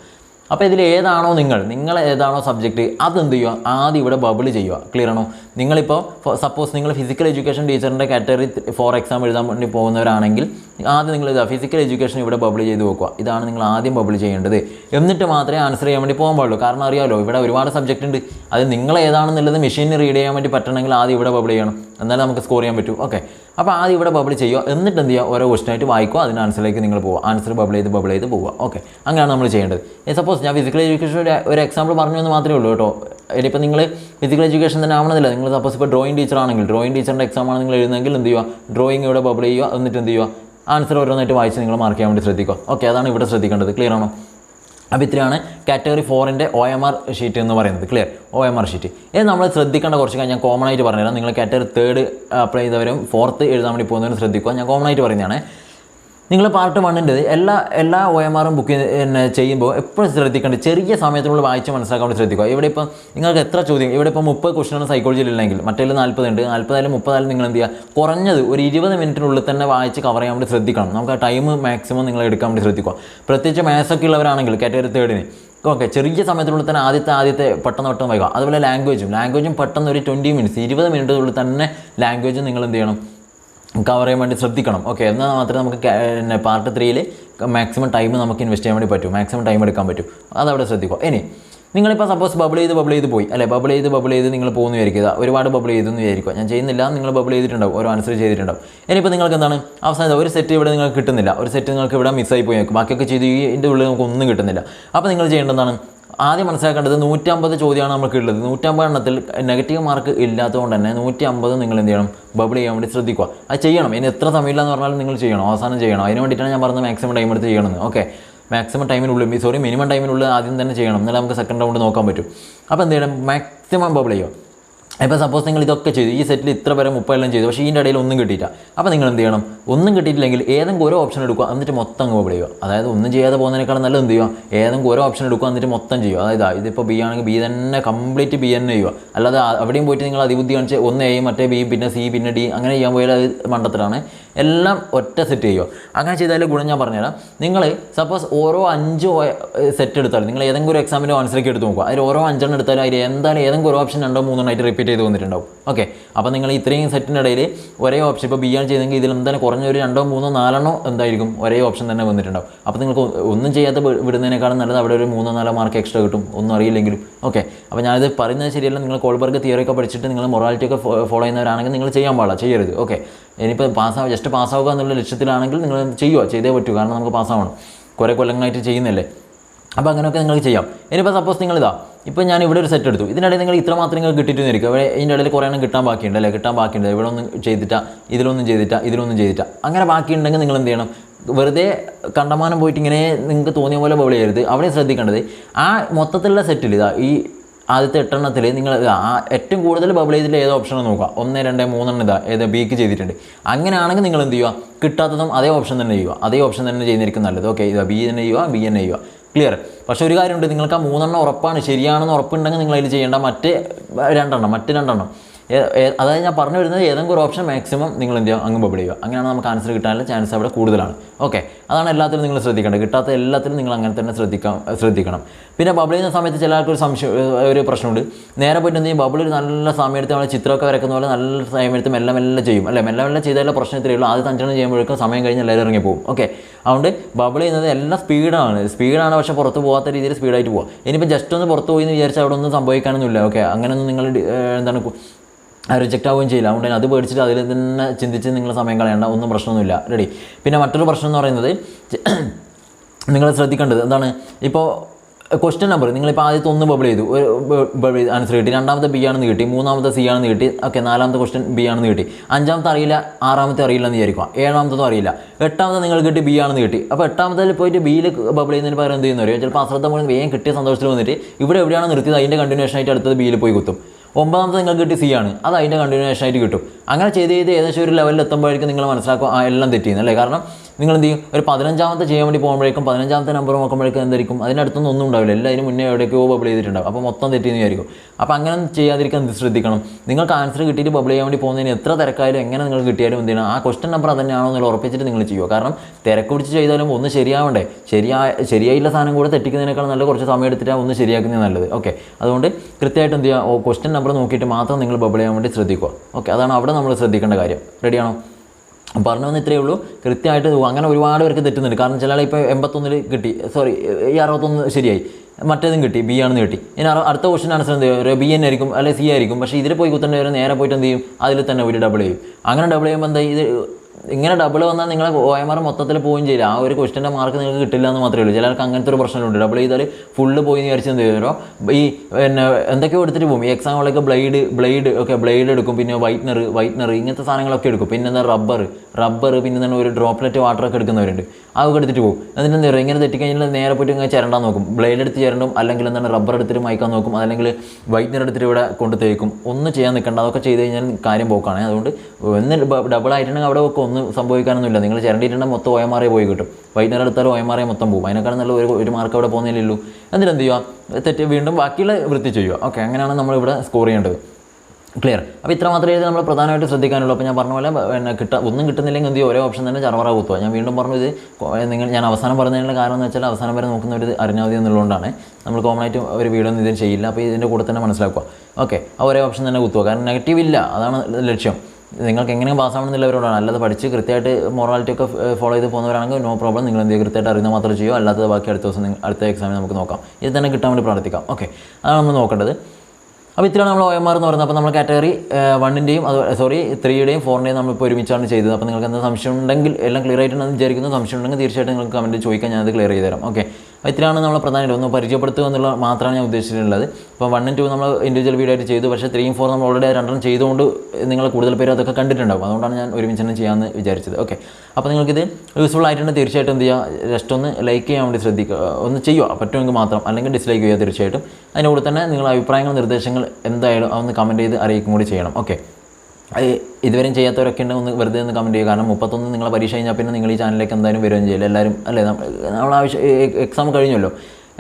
Speaker 1: അപ്പോൾ ഇതിൽ ഏതാണോ നിങ്ങൾ നിങ്ങൾ ഏതാണോ സബ്ജക്റ്റ് അതെന്ത് ചെയ്യുക? ആദ്യം ഇവിടെ ബബിൾ ചെയ്യുക. ക്ലിയർ ആണോ? നിങ്ങളിപ്പോൾ സപ്പോസ് നിങ്ങൾ ഫിസിക്കൽ എഡ്യൂക്കേഷൻ ടീച്ചറിന്റെ കാറ്റഗറി ഫോർ എക്സാം എഴുതാൻ വേണ്ടി പോകുന്നവരാണെങ്കിൽ ആദ്യം നിങ്ങൾ ഇതാ ഫിസിക്കൽ എഡ്യൂക്കേഷൻ ഇവിടെ ബബിൾ ചെയ്ത് വെക്കുക. ഇതാണ് നിങ്ങൾ ആദ്യം ബബിൾ ചെയ്യേണ്ടത്. എന്നിട്ട് മാത്രമേ ആൻസർ ചെയ്യാൻ വേണ്ടി പോകാൻ പാടുള്ളൂ. കാരണം അറിയാമല്ലോ ഇവിടെ ഒരുപാട് സബ്ജക്റ്റ് ഉണ്ട്. അത് നിങ്ങൾ ഏതാണെന്നുള്ളത് മെഷീനിൽ റീഡ് ചെയ്യാൻ വേണ്ടി പറ്റണമെങ്കിൽ ആദ്യം ഇവിടെ ബബിൾ ചെയ്യണം. എന്നാലും നമുക്ക് സ്കോർ ചെയ്യാൻ പറ്റും. ഓക്കെ അപ്പോൾ ആദ്യം ഇവിടെ ബബിൾ ചെയ്യുക. എന്നിട്ട് എന്ത് ചെയ്യുക? ഓരോ ക്വസ്റ്റിനായിട്ട് വായിക്കുക. അതിന് ആൻസറിലേക്ക് നിങ്ങൾ പോവുക. ആൻസർ ബബിൾ ചെയ്ത് ബബിൾ ചെയ്ത് പോവുക. ഓക്കെ അങ്ങനെയാണ് നമ്മൾ ചെയ്യേണ്ടത്. സപ്പോസ് ഞാൻ ഫിസിക്കൽ എഡ്യൂക്കേഷൻ ഒരു എക്സാമ്പിൾ പറഞ്ഞു എന്ന് മാത്രമേ ഉള്ളൂ കേട്ടോ. ഇനിയിപ്പോൾ നിങ്ങൾ ഫിസിക്കൽ എഡ്യൂക്കേഷൻ തന്നെ ആവണമെന്നില്ല നിങ്ങൾ സപ്പോസ് ഇപ്പോൾ ഡ്രോയിങ് ടീച്ചർ ആണെങ്കിൽ ഡ്രോയിങ് ടീച്ചറിന്റെ എക്സാം ആണ് നിങ്ങൾ എഴുതുന്നതെങ്കിൽ എന്ത് ചെയ്യുക ഡ്രോയിങ് ഇവിടെ ബബിൾ ചെയ്യുക എന്നിട്ട് എന്ത് ചെയ്യുക ആൻസർ ഓരോന്നായിട്ട് വായിച്ച് നിങ്ങൾ മാർക്ക് ചെയ്യാൻ വേണ്ടി ശ്രദ്ധിക്കുക. ഓക്കെ അതാണ് ഇവിടെ ശ്രദ്ധിക്കേണ്ടത്. ക്ലിയർ ആണോ? അപ്പോൾ ഇത്രയാണ് കാറ്റഗറി ഫോറിന്റെ ഒ എം ആർ ഷീറ്റ് എന്ന് പറയുന്നത്. Clear O M R sheet ഇത് നമ്മൾ ശ്രദ്ധിക്കേണ്ട കുറച്ച് ഞാൻ കോമൺ ആയിട്ട് പറഞ്ഞുതരാം. നിങ്ങൾ കാറ്റഗറി തേർഡ് അപ്ലൈ ചെയ്തവരും ഫോർത്ത് എഴുതാൻ വേണ്ടി പോകുന്നവരും ശ്രദ്ധിക്കുക. ഞാൻ കോമൺ ആയിട്ട് പറയുന്നതാണ്. നിങ്ങൾ പാർട്ട് വണ്ണിന്റെ എല്ലാ എല്ലാ ഒ എം ആറും ബുക്ക് പിന്നെ ചെയ്യുമ്പോൾ എപ്പോഴും ശ്രദ്ധിക്കേണ്ടത് ചെറിയ സമയത്തിനുള്ളിൽ വായിച്ച് മനസ്സിലാക്കാൻ വേണ്ടി ശ്രദ്ധിക്കുക. ഇവിടെ ഇപ്പം നിങ്ങൾക്ക് എത്ര ചോദ്യം ഇവിടെ ഇപ്പോൾ മുപ്പത് ക്വസ്റ്റനാണ് സൈക്കോളജിയിൽ ഇല്ലെങ്കിൽ മറ്റേതിൽ നാൽപ്പതുണ്ട് നാൽപ്പതായാലും മുപ്പതായാലും നിങ്ങൾ എന്ത് ചെയ്യുക കുറഞ്ഞത് ഒരു ഇരുപത് മിനിറ്റിനുള്ളിൽ തന്നെ വായിച്ച് കവർ ചെയ്യാൻ വേണ്ടി ശ്രദ്ധിക്കണം. നമുക്ക് ആ ടൈം മാക്സിമം നിങ്ങൾ എടുക്കാൻ വേണ്ടി ശ്രദ്ധിക്കുക. പ്രത്യേകിച്ച് മാത്സൊക്കെ ഉള്ളവരാണെങ്കിൽ കാറ്റഗറി തേർഡിന് ഓക്കെ ചെറിയ സമയത്തിനുള്ളിൽ തന്നെ ആദ്യത്തെ ആദ്യത്തെ പെട്ടെന്ന് പെട്ടെന്ന് വൈകുക അതുപോലെ ലാംഗ്വേജും ലാംഗ്വേജും പെട്ടെന്ന് ഒരു ട്വന്റി മിനിറ്റ്സ് ഇരുപത് മിനിറ്റിനുള്ളിൽ തന്നെ ലാംഗ്വേജ് നിങ്ങൾ എന്ത് ചെയ്യണം? കവർ ചെയ്യാൻ വേണ്ടി ശ്രദ്ധിക്കണം. ഓക്കെ എന്നാൽ മാത്രമേ നമുക്ക് പിന്നെ പാർട്ട് ത്രീയിൽ മാക്സിമം ടൈം നമുക്ക് ഇൻവെസ്റ്റ് ചെയ്യാൻ വേണ്ടി പറ്റും. മാക്സിമം ടൈം എടുക്കാൻ പറ്റും. അതവിടെ ശ്രദ്ധിക്കുക ഇനി നിങ്ങളിപ്പോൾ സപ്പോസ് ബബിൾ ചെയ്ത് ബബിൾ ചെയ്ത് പോയി. അല്ലേ? ബബിൾ ചെയ്ത് ബബിൾ ചെയ്ത് നിങ്ങൾ പോകുന്നു വിചാരിക്കുക. ഒരുപാട് ബബിൾ ചെയ്തെന്ന് വിചാരിക്കുക. ഞാൻ ചെയ്യുന്നില്ല നിങ്ങൾ ബബിൾ ചെയ്തിട്ടുണ്ടാവും. ഓരോ ആൻസർ ചെയ്തിട്ടുണ്ടാവും. ഇനിയിപ്പോൾ നിങ്ങൾക്ക് എന്താണ്? അവസാനം ഒരു സെറ്റ് ഇവിടെ നിങ്ങൾക്ക് കിട്ടുന്നില്ല. ഒരു സെറ്റ് നിങ്ങൾക്ക് ഇവിടെ മിസ്സായി പോയി. ബാക്കിയൊക്കെ ചെയ്ത് ഇതിന്റെ ഉള്ളിൽ നമുക്ക് ഒന്നും കിട്ടുന്നില്ല. അപ്പോൾ നിങ്ങൾ ചെയ്യേണ്ടതാണ് ആദ്യം മനസ്സിലാക്കേണ്ടത് നൂറ്റമ്പത് ചോദ്യമാണ് നമുക്ക് ഉള്ളത്. നൂറ്റമ്പത് എണ്ണത്തിൽ നെഗറ്റീവ് മാർക്ക് ഇല്ലാത്തതുകൊണ്ട് തന്നെ നൂറ്റി അമ്പത് നിങ്ങൾ എന്ത് ചെയ്യണം? ബബിൾ ചെയ്യാൻ വേണ്ടി ശ്രദ്ധിക്കുക. അത് ചെയ്യണം. ഇനി എത്ര സമയമില്ല എന്ന് പറഞ്ഞാലും നിങ്ങൾ ചെയ്യണം. അവസാനം ചെയ്യണം. അതിന് വേണ്ടിയിട്ടാണ് ഞാൻ പറഞ്ഞത് മാക്സിമം ടൈം എടുത്ത് ചെയ്യണമെന്ന്. ഓക്കെ മാക്സിമം ടൈമിനുള്ളിൽ സോറി മിനിമം ടൈമിനുള്ളിൽ ആദ്യം തന്നെ ചെയ്യണം. എന്നാലും നമുക്ക് സെക്കൻഡ് റൗണ്ട് നോക്കാൻ പറ്റും. അപ്പോൾ എന്ത് ചെയ്യണം? മാക്സിമം ബബിൾ ചെയ്യുക. ഇപ്പോൾ സപ്പോസ് നിങ്ങൾ ഇതൊക്കെ ചെയ്തു ഈ സെറ്റിൽ ഇത്ര പേരെ മുപ്പതെല്ലാം ചെയ്തു പക്ഷേ ഇതിന്റെ ഇടയിൽ ഒന്നും കിട്ടിയില്ല. അപ്പോൾ നിങ്ങൾ എന്ത് ചെയ്യണം? ഒന്നും കിട്ടിയിട്ടില്ലെങ്കിൽ ഏതെങ്കിലും ഓരോ ഓപ്ഷൻ എടുക്കുക എന്നിട്ട് മൊത്തം അങ്ങ് ബബിൾ ചെയ്യുക. അതായത് ഒന്നും ചെയ്യാതെ പോകുന്നതിനേക്കാളും നല്ലത് എന്ത് ചെയ്യുക? ഏതെങ്കിലും ഓരോ ഓപ്ഷൻ എടുക്കുക എന്നിട്ട് മൊത്തം ചെയ്യുക. അതായത് ഇതിപ്പോൾ ബി ആണെങ്കിൽ ബി തന്നെ കംപ്ലീറ്റ് ബി തന്നെ ചെയ്യുക. അല്ലാതെ അവിടെയും പോയിട്ട് നിങ്ങൾ അതിബുദ്ധി കാണിച്ച് ഒന്ന് എയും മറ്റേ ബിയും പിന്നെ സി പിന്നെ ഡി അങ്ങനെ ചെയ്യാൻ പോയാൽ അത് മണ്ടത്തിലാണ് എല്ലാം ഒറ്റ സെറ്റ് ചെയ്യുക. അങ്ങനെ ചെയ്താൽ ഗുണം ഞാൻ പറഞ്ഞുതരാം. നിങ്ങൾ സപ്പോസ് ഓരോ അഞ്ച് സെറ്റ് എടുത്താലും നിങ്ങൾ ഏതെങ്കിലും ഒരു എക്സാമിന്റെ ആൻസറൊക്കെ എടുത്ത് നോക്കുക. അതിൽ ഓരോ അഞ്ചെണ്ണം എടുത്താലും അതിൽ എന്തായാലും ഏതെങ്കിലും ഒരു ഓപ്ഷൻ രണ്ടോ മൂന്നോ ആയിട്ട് റിപ്പീറ്റ് ചെയ്ത് വന്നിട്ടുണ്ടാവും. ഓക്കെ അപ്പോൾ നിങ്ങൾ ഇത്രയും സെറ്റിന്റെ ഇടയിൽ ഒരേ ഓപ്ഷൻ ഇപ്പോൾ ബി ആണ് ചെയ്തെങ്കിൽ ഇതിൽ എന്തായാലും കുറഞ്ഞൊരു രണ്ടോ മൂന്നോ നാലെണ്ണോ എന്തായിരിക്കും ഒരേ ഓപ്ഷൻ തന്നെ വന്നിട്ടുണ്ടാവും. അപ്പോൾ നിങ്ങൾക്ക് ഒന്നും ചെയ്യാത്ത വിടുന്നതിനേക്കാളും നല്ലത് അവിടെ ഒരു മൂന്നോ നാലോ മാർക്ക് എക്സ്ട്രാ കിട്ടും. ഒന്നും അറിയില്ലെങ്കിലും. ഓക്കെ അപ്പോൾ ഞാനിത് പറയുന്നത് ശരിയല്ല. നിങ്ങൾ കോൾബർഗ് തിയറി ഒക്കെ പഠിച്ചിട്ട് നിങ്ങൾ മൊറാലിറ്റി ഒക്കെ ഫോളോ ചെയ്യുന്നവരാണെങ്കിൽ നിങ്ങൾ ചെയ്യാൻ പാടില്ല. ചെയ്യരുത്. ഓക്കെ ഇനിയിപ്പോൾ പാസ്സാവുക ജസ്റ്റ് പാസ്സാവുക എന്നുള്ള ലക്ഷ്യത്തിലാണെങ്കിൽ നിങ്ങൾ ചെയ്യുക ചെയ്തേ പറ്റൂ. കാരണം നമുക്ക് പാസ്സാവണം. കുറേ കൊല്ലങ്ങളായിട്ട് ചെയ്യുന്നില്ലേ? അപ്പോൾ അങ്ങനെയൊക്കെ നിങ്ങൾക്ക് ചെയ്യാം. ഇനിയിപ്പോൾ സപ്പോസ് നിങ്ങളിതാ ഇപ്പോൾ ഞാൻ ഇവിടെ ഒരു സെറ്റ് എടുത്തു. ഇതിനിടയിൽ നിങ്ങൾ ഇത്ര മാത്രം നിങ്ങൾക്ക് കിട്ടിയിട്ടിരിക്കും. അവിടെ ഇതിന്റെ ഇടയിൽ കുറേ എണ്ണം കിട്ടാൻ ബാക്കിയുണ്ട് അല്ലേ? കിട്ടാൻ ബാക്കിയുണ്ട്. ഇവിടെ ഒന്നും ചെയ്തിട്ടാ ഇതിലൊന്നും ചെയ്തിട്ടാ ഇതിലൊന്നും ചെയ്തിട്ടാ. അങ്ങനെ ബാക്കിയുണ്ടെങ്കിൽ നിങ്ങൾ എന്ത് ചെയ്യണം? വെറുതെ കണ്ടമാനം പോയിട്ട് ഇങ്ങനെ നിങ്ങൾക്ക് തോന്നിയ പോലെ ബൗൾ ചെയ്യരുത്. അവിടെ ശ്രദ്ധിക്കേണ്ടത് ആ മൊത്തത്തിലുള്ള സെറ്റിൽ ഇതാ ഈ ആദ്യത്തെ എട്ടെണ്ണത്തിൽ നിങ്ങൾ ഏറ്റവും കൂടുതൽ ബബിൾ ചെയ്തിട്ട് ഏത് ഓപ്ഷൻ നോക്കുക? ഒന്ന് രണ്ട് മൂന്നെണ്ണം ഇതാ ഏത് ബീക്ക് ചെയ്തിട്ടുണ്ട്. അങ്ങനെയാണെങ്കിൽ നിങ്ങൾ എന്ത് ചെയ്യുക? കിട്ടാത്തതും അതേ ഓപ്ഷൻ തന്നെ ചെയ്യുക. അതേ ഓപ്ഷൻ തന്നെ ചെയ്യുന്നതായിരിക്കും നല്ലത്. ഓക്കെ ഇതാ ബി തന്നെ ചെയ്യുക ബി തന്നെ ചെയ്യുക. ക്ലിയർ പക്ഷേ ഒരു കാര്യമുണ്ട് നിങ്ങൾക്ക് ആ മൂന്നെണ്ണം ഉറപ്പാണ്. ശരിയാണെന്ന് ഉറപ്പുണ്ടെങ്കിൽ നിങ്ങൾ അതിൽ ചെയ്യേണ്ട മറ്റ് രണ്ടെണ്ണം മറ്റ് രണ്ടെണ്ണം. അതായത് ഞാൻ പറഞ്ഞു വരുന്നത് ഏതെങ്കിലും ഒരു ഓപ്ഷൻ മാക്സിമം നിങ്ങൾ എന്ത് ചെയ്യുക? അങ്ങ് ബബിൾ ചെയ്യുക. അങ്ങനെയാണ് നമുക്ക് ആൻസർ കിട്ടാനുള്ള ചാൻസ് അവിടെ കൂടുതലാണ്. ഓക്കെ അതാണ് എല്ലാത്തിലും നിങ്ങൾ ശ്രദ്ധിക്കേണ്ടത്. കിട്ടാത്ത എല്ലാത്തിലും നിങ്ങൾ അങ്ങനെ തന്നെ ശ്രദ്ധിക്കാം ശ്രദ്ധിക്കണം. പിന്നെ ബബിൾ ചെയ്യുന്ന സമയത്ത് ചില ആൾക്കൊരു സംശയം ഒരു പ്രശ്നമുണ്ട്. നേരെ പോയിട്ട് എന്ത് ചെയ്യും? ബബിൾ ഒരു നല്ല സമയം എടുത്ത് നമ്മൾ ചിത്രമൊക്കെ വരക്കുന്ന പോലെ നല്ല സമയം എടുത്ത് മെല്ലെ മെല്ലെ ചെയ്യും. അല്ലേ? മെല്ലെ മെല്ലെ ചെയ്താലുള്ള പ്രശ്നം ഇത്രയേ ഉള്ളൂ. ആദ്യം അഞ്ചെണ്ണം ചെയ്യുമ്പോഴേക്കും സമയം കഴിഞ്ഞ് എല്ലാവരും ഇറങ്ങി പോകും. ഓക്കെ അതുകൊണ്ട് ബബിൾ ചെയ്യുന്നത് എല്ലാം സ്പീഡാണ് സ്പീഡാണ് പക്ഷേ പുറത്ത് പോകാത്ത രീതിയിൽ സ്പീഡായിട്ട് പോകുക ഇനിയിപ്പോൾ ജസ്റ്റ് ഒന്ന് പുറത്ത് പോയി എന്ന് വിചാരിച്ചാൽ അവിടെ ഒന്നും സംഭവിക്കാനൊന്നുമില്ല. ഓക്കെ അങ്ങനെയൊന്നും നിങ്ങൾ എന്താണ് റിജക്റ്റ് ആവുകയും ചെയ്യില്ല. അതുകൊണ്ട് അത് പേടിച്ചിട്ട് അതിൽ തന്നെ ചിന്തിച്ച് നിങ്ങൾ സമയം കളയേണ്ട. ഒന്നും പ്രശ്നമൊന്നുമില്ല. റെഡി പിന്നെ മറ്റൊരു പ്രശ്നം എന്ന് പറയുന്നത് നിങ്ങൾ ശ്രദ്ധിക്കേണ്ടത് എന്താണ്? ഇപ്പോൾ ക്വസ്റ്റ്യൻ നമ്പർ നിങ്ങളിപ്പോൾ ആദ്യത്തെ ഒന്ന് ബബിൾ ചെയ്തു. ഒരു ബബിൾ ചെയ്ത് ആൻസർ കിട്ടി. രണ്ടാമത്തെ ബി ആണെന്ന് കിട്ടി. മൂന്നാമത്തെ സി ആണെന്ന് കിട്ടി. ഓക്കെ നാലാമത്തെ ക്വസ്റ്റ്യൻ ബി ആണെന്ന് കിട്ടി. അഞ്ചാമത്തെ അറിയില്ല ആറാമത്തെ അറിയില്ല എന്ന് വിചാരിക്കുക. ഏഴാമത്തതും അറിയില്ല. എട്ടാമത്തെ നിങ്ങൾ കിട്ടി ബി ആണെന്ന് കിട്ടി. അപ്പോൾ എട്ടാമത്തെ പോയിട്ട് ബിയിൽ ബബിൾ ചെയ്യുന്നതിന് പകരം എന്ത് ചെയ്യുന്നു അറിയോ ചിലപ്പോൾ അശ്രദ്ധ മൂലം വേഗം കിട്ടിയ സന്തോഷത്തിൽ വന്നിട്ട് ഇവിടെ എവിടെയാണ് നിർത്തിയത് അതിന്റെ കണ്ടിന്യൂഷൻ ആയിട്ട് അടുത്തത് ബിയിൽ പോയി കുത്തും. ഒമ്പതാമത്തെ നിങ്ങൾക്ക് കിട്ടി സി ആണ്. അത് അതിന്റെ കണ്ടിന്യൂഷൻ ആയിട്ട് കിട്ടും. അങ്ങനെ ചെയ്ത് ചെയ്ത് ഏകദേശം ഒരു ലെവലിൽ എത്തുമ്പോഴേക്കും നിങ്ങൾ മനസ്സിലാക്കും ആ എല്ലാം തെറ്റിയെന്ന് അല്ലേ? കാരണം നിങ്ങൾ എന്ത് ചെയ്യും ഒരു പതിനഞ്ചാമത്തെ ചെയ്യാൻ വേണ്ടി പോകുമ്പോഴേക്കും പതിനഞ്ചാമത്തെ നമ്പർ നോക്കുമ്പോഴേക്കും എന്തായിരിക്കും? അതിനടുത്തൊന്നും ഒന്നും ഉണ്ടാവില്ല. എല്ലാവരും മുന്നേ എവിടേക്കോ ബബിൾ ചെയ്തിട്ടുണ്ടാവും. അപ്പോൾ മൊത്തം തെറ്റിയെന്ന് വിചാരിക്കും. അപ്പോൾ അങ്ങനെ ചെയ്യാതിരിക്കാൻ എന്ത് ശ്രദ്ധിക്കണം. നിങ്ങൾക്ക് ആൻസർ കിട്ടിയിട്ട് ബബിൾ ചെയ്യാൻ വേണ്ടി പോകുന്നതിന് എത്ര തിരക്കായാലും എങ്ങനെ നിങ്ങൾ കിട്ടിയാലും എന്ത് ചെയ്യണം? ആ ക്വസ്റ്റൻ നമ്പർ തന്നെയാണോ എന്നുള്ള ഉറപ്പിച്ചിട്ട് നിങ്ങൾ ചെയ്യുക. കാരണം തിരക്ക് പിടിച്ച് ചെയ്താലും ഒന്ന് ശരിയാവണ്ടേ? ശരിയായ ശരിയായില്ല സാധനം കൂടെ തെറ്റിക്കുന്നതിനേക്കാൾ നല്ല കുറച്ച് സമയം എടുത്തിട്ട് ഒന്ന് ശരിയാക്കുന്നത് നല്ലത്. ഓക്കെ അതുകൊണ്ട് കൃത്യമായിട്ട് എന്ത് ചെയ്യുക? ക്വസ്റ്റൻ നമ്പർ നോക്കിയിട്ട് മാത്രം നിങ്ങൾ ബബിൾ ചെയ്യാൻ വേണ്ടി ശ്രദ്ധിക്കുക. ഓക്കെ അതാണ് അവിടെ നമ്മൾ ശ്രദ്ധിക്കേണ്ട കാര്യം. റെഡിയാണോ പറഞ്ഞു വന്ന് ഇത്രയേ ഉള്ളൂ. കൃത്യമായിട്ട് അങ്ങനെ ഒരുപാട് പേർക്ക് തെറ്റുന്നുണ്ട്. കാരണം ചില ഇപ്പോൾ എൺപത്തൊന്നിൽ കിട്ടി. സോറി ഈ അറുപത്തൊന്ന് ശരിയായി. മറ്റേതും കിട്ടി. ബി ആണെന്ന് കിട്ടി. ഇനി അടുത്ത ക്വസ്റ്റൻ ആൻസർ എന്ത്? ചെയ്യും ബി എൻ ആയിരിക്കും അല്ലെങ്കിൽ സി ആയിരിക്കും. പക്ഷേ ഇതിൽ പോയി കുത്തേണ്ടി വരും നേരെ പോയിട്ട് എന്ത് ചെയ്യും? അതിൽ തന്നെ ഒരു ഡബിൾ ചെയ്യും. അങ്ങനെ ഡബിൾ ചെയ്യുമ്പോൾ എന്താ ഇത് ഇങ്ങനെ ഡബിൾ വന്നാൽ നിങ്ങൾ ഒ എം ആർ മൊത്തത്തിൽ പോവുകയും ചെയ്യില്ല. ആ ഒരു ക്വസ്റ്റന്റെ മാർക്ക് നിങ്ങൾക്ക് കിട്ടില്ല എന്ന് മാത്രമേ ഉള്ളൂ. ചിലർക്ക് അങ്ങനത്തെ ഒരു പ്രശ്നമുണ്ട്. ഡബിൾ ചെയ്താൽ ഫുള്ള് പോയി എന്ന് എന്ത് ചെയ്യുമോ ഈ പിന്നെ എന്തൊക്കെയോ എടുത്തിട്ട് പോകും. ഈ എക്സാമുകളൊക്കെ ബ്ലേഡ് ബ്ലേഡ് ഒക്കെ ബ്ലേഡ് എടുക്കും. പിന്നെ വൈറ്റ്നർ വൈറ്റ്നർ ഇങ്ങനത്തെ സാധനങ്ങളൊക്കെ എടുക്കും. പിന്നെ എന്താ റബ്ബർ റബ്ബർ പിന്നെ തന്നെ ഒരു ഡ്രോപ്ലെറ്റ് വാട്ടറൊക്കെ എടുക്കുന്നവരുണ്ട്. അതൊക്കെ എടുത്തിട്ട് പോകും. എന്നിട്ട് എന്താ പറയുക ഇങ്ങനെ തെറ്റിക്കഴിഞ്ഞാൽ നേരെ പോയിട്ട് ഇങ്ങനെ ചിരണ്ടാൻ നോക്കും. ബ്ലേഡ് എടുത്ത് ചിരണ്ടും അല്ലെങ്കിൽ എന്താണ് റബ്ബർ എടുത്തിട്ട് മയക്കാൻ നോക്കും. അല്ലെങ്കിൽ വൈറ്റ്നർ എടുത്തിട്ട് ഇവിടെ കൊണ്ട് തേക്കും. ഒന്നും ചെയ്യാൻ നിൽക്കേണ്ട. അതൊക്കെ ചെയ്ത് കഴിഞ്ഞാൽ കാര്യം പോക്കാണ്. അതുകൊണ്ട് ഒന്ന് ഡബിൾ ആയിട്ടുണ്ടെങ്കിൽ അവിടെ ഒക്കെ ഒന്നും സംഭവിക്കാനൊന്നുമില്ല. നിങ്ങൾ ചിരണ്ടിയിട്ടുണ്ടെങ്കിൽ മൊത്തം ഒയമാറേ പോയി കിട്ടും. വൈകുന്നേരം എടുത്താലും ഒയമാറേ മൊത്തം പോകും. അതിനേക്കാൾ നല്ല ഒരു ഒരു മാർക്ക് അവിടെ പോകുന്നില്ലല്ലോ എന്നിട്ട് എന്ത് ചെയ്യുക? തെറ്റ് വീണ്ടും ബാക്കിയുള്ള വൃത്തി ചെയ്യുക. ഓക്കെ അങ്ങനെയാണ് നമ്മളിവിടെ സ്കോർ ചെയ്യേണ്ടത്. ക്ലിയർ അപ്പോൾ ഇത്ര മാത്രമേ ഇത് നമ്മൾ പ്രധാനമായിട്ട് ശ്രദ്ധിക്കാനുള്ളൂ. അപ്പോൾ ഞാൻ പറഞ്ഞ പോലെ പിന്നെ കിട്ട ഒന്നും കിട്ടുന്നില്ലെങ്കിൽ എന്ത് ചെയ്യും ഓരോ ഓപ്ഷൻ തന്നെ ചറവറ കുത്തുക. ഞാൻ വീണ്ടും പറഞ്ഞു ഇത് നിങ്ങൾ ഞാൻ അവസാനം പറഞ്ഞതിനുള്ള കാരണം എന്ന് വെച്ചാൽ അവസാനം വരെ നോക്കുന്നവർ ഒരു മതി എന്നുള്ളതുകൊണ്ടാണ്. നമ്മൾ കോമൺ ആയിട്ട് ഒരു വീഡിയോ ഒന്നും ഇതിന് ചെയ്യില്ല. അപ്പോൾ ഇതിന്റെ കൂടെ തന്നെ മനസ്സിലാക്കുക. ഓക്കെ ആ ഒരേ ഓപ്ഷൻ തന്നെ കുത്തുക. കാരണം നെഗറ്റീവ് ഇല്ല. അതാണ് ലക്ഷ്യം. നിങ്ങൾക്ക് എങ്ങനെ പാസ്സാവണമെന്നുള്ളവരോടാണ് അല്ലാതെ പഠിച്ച് കൃത്യമായിട്ട് മൊറാലിറ്റി ഒക്കെ ഫോളോ ചെയ്ത് പോകുന്നവരാണെങ്കിൽ നോ പ്രോബ്ലം നിങ്ങൾ എന്ത് കൃത്യമായിട്ട് അറിയുന്ന മാത്രം ചെയ്യുക. അല്ലാത്തത് ബാക്കി അടുത്ത ദിവസം അടുത്ത എക്സാമിന് നമുക്ക് നോക്കാം. ഇത് തന്നെ കിട്ടാൻ വേണ്ടി പ്രാർത്ഥിക്കാം. ഓക്കെ അതാണ് നമ്മൾ നോക്കേണ്ടത്. അപ്പോൾ ഇത്രയാണ് നമ്മൾ ഒ എം ആർ എന്ന് പറയുന്നത് അപ്പോൾ നമ്മൾ കാറ്റഗറി വണ്ണിന്റെയും അത് സോറി ത്രീയുടെയും ഫോറിന്റെയും നമ്മളിപ്പോൾ ഒരുമിച്ചാണ് ചെയ്തത്. അപ്പോൾ നിങ്ങൾക്ക് എന്താ സംശയം ഉണ്ടെങ്കിൽ എല്ലാം ക്ലിയർ ആയിട്ടുണ്ടെന്ന് വിചാരിക്കുന്നു. സംശയം ഉണ്ടെങ്കിൽ തീർച്ചയായിട്ടും നിങ്ങൾക്ക് കമന്റ് ചോദിക്കാൻ ഞാനത് ക്ലിയർ ചെയ്ത് തരാം. ഓക്കെ അപ്പോൾ ഇത്രയാണ് നമ്മൾ പ്രധാനമായിട്ട് ഒന്ന് പരിചയപ്പെടുത്തുക എന്നുള്ള മാത്രമാണ് ഞാൻ ഉദ്ദേശിച്ചിട്ടുള്ളത്. അപ്പോൾ ആൻഡ് ടു നമ്മൾ ഇൻഡിവിജ്വൽ വീഡിയോ ആയിട്ട് ചെയ്തു. പക്ഷേ ത്രീയും ഫോർ നമ്മൾ ഓൾറെഡി രണ്ടെണ്ണം ചെയ്തുകൊണ്ട് നിങ്ങൾ കൂടുതൽ പേര് അതൊക്കെ കണ്ടിട്ടുണ്ടാവും. അതുകൊണ്ടാണ് ഞാൻ ഒരുമിച്ച് തന്നെ ചെയ്യാമെന്ന് വിചാരിച്ചത്. ഓക്കെ അപ്പോൾ നിങ്ങൾക്കിത് യൂസ്ഫുൾ ആയിട്ടുണ്ട് തീർച്ചയായിട്ടും എന്ത് ചെയ്യുക? ജസ്റ്റ് ഒന്ന് ലൈക്ക് ചെയ്യാൻ വേണ്ടി ശ്രദ്ധിക്കുക. ഒന്ന് ചെയ്യുക. പറ്റുമെങ്കിൽ മാത്രം. അല്ലെങ്കിൽ ഡിസ്ലൈക്ക് ചെയ്യുക തീർച്ചയായിട്ടും. അതിന്റെ കൂടെ തന്നെ നിങ്ങളുടെ അഭിപ്രായങ്ങൾ നിർദ്ദേശങ്ങൾ എന്തായാലും അതൊന്ന് കമന്റ് ചെയ്ത് അറിയിക്കും കൂടി ചെയ്യണം. ഓക്കെ ഇതുവരെയും ചെയ്യാത്തവരൊക്കെ ഉണ്ട് ഒന്ന് വെറുതെ ഒന്ന് കമന്റ് ചെയ്യുക. കാരണം മുപ്പത്തൊന്ന് നിങ്ങളെ പരീക്ഷ കഴിഞ്ഞാൽ പിന്നെ നിങ്ങൾ ഈ ചാനലിലേക്ക് എന്തായാലും വരികയും ചെയ്യില്ല. എല്ലാവരും അല്ലേ നമ്മൾ ആവശ്യം എക്സാം കഴിഞ്ഞല്ലോ.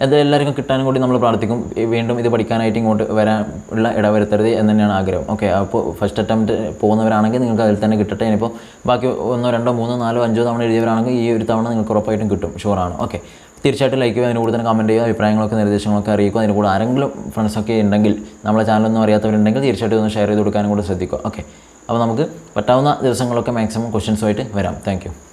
Speaker 1: അത് എല്ലാവർക്കും കിട്ടാനും കൂടി നമ്മൾ പ്രാർത്ഥിക്കും. വീണ്ടും ഇത് പഠിക്കാനായിട്ട് ഇങ്ങോട്ട് വരാൻ ഉള്ള ഇടവരുത്തരുത് എന്ന് തന്നെയാണ് ആഗ്രഹം. ഓക്കെ അപ്പോൾ ഫസ്റ്റ് അറ്റംപ്റ്റ് പോകുന്നവരാണെങ്കിൽ നിങ്ങൾക്ക് അതിൽ തന്നെ കിട്ടട്ടെ. ഇനിയിപ്പോൾ ബാക്കി ഒന്നോ രണ്ടോ മൂന്നോ നാലോ അഞ്ചോ തവണ എഴുതിയവരാണെങ്കിൽ ഈ ഒരു തവണ നിങ്ങൾക്ക് ഉറപ്പായിട്ടും കിട്ടും. ഷുവറാണ് ഓക്കെ തീർച്ചയായിട്ടും ലൈക്ക് ചെയ്യുക അതിന് കൂടുതൽ കമന്റ് ചെയ്യുക അഭിപ്രായങ്ങളൊക്കെ നിർദ്ദേശങ്ങളൊക്കെ അറിയിക്കുക. അതിന് കൂടെ ആരെങ്കിലും ഫ്രണ്ട്സൊക്കെ ഉണ്ടെങ്കിൽ നമ്മളെ ചാനലൊന്നും അറിയാത്തവരുണ്ടെങ്കിൽ തീർച്ചയായിട്ടും ഒന്ന് ഷെയർ ചെയ്ത് കൊടുക്കാനും കൂടെ ശ്രദ്ധിക്കുക. ഓക്കെ അപ്പോൾ നമുക്ക് പറ്റാവുന്ന ദിവസങ്ങളൊക്കെ മാക്സിമം ക്വസ്റ്റ്യൻസുമായിട്ട് വരാം. താങ്ക്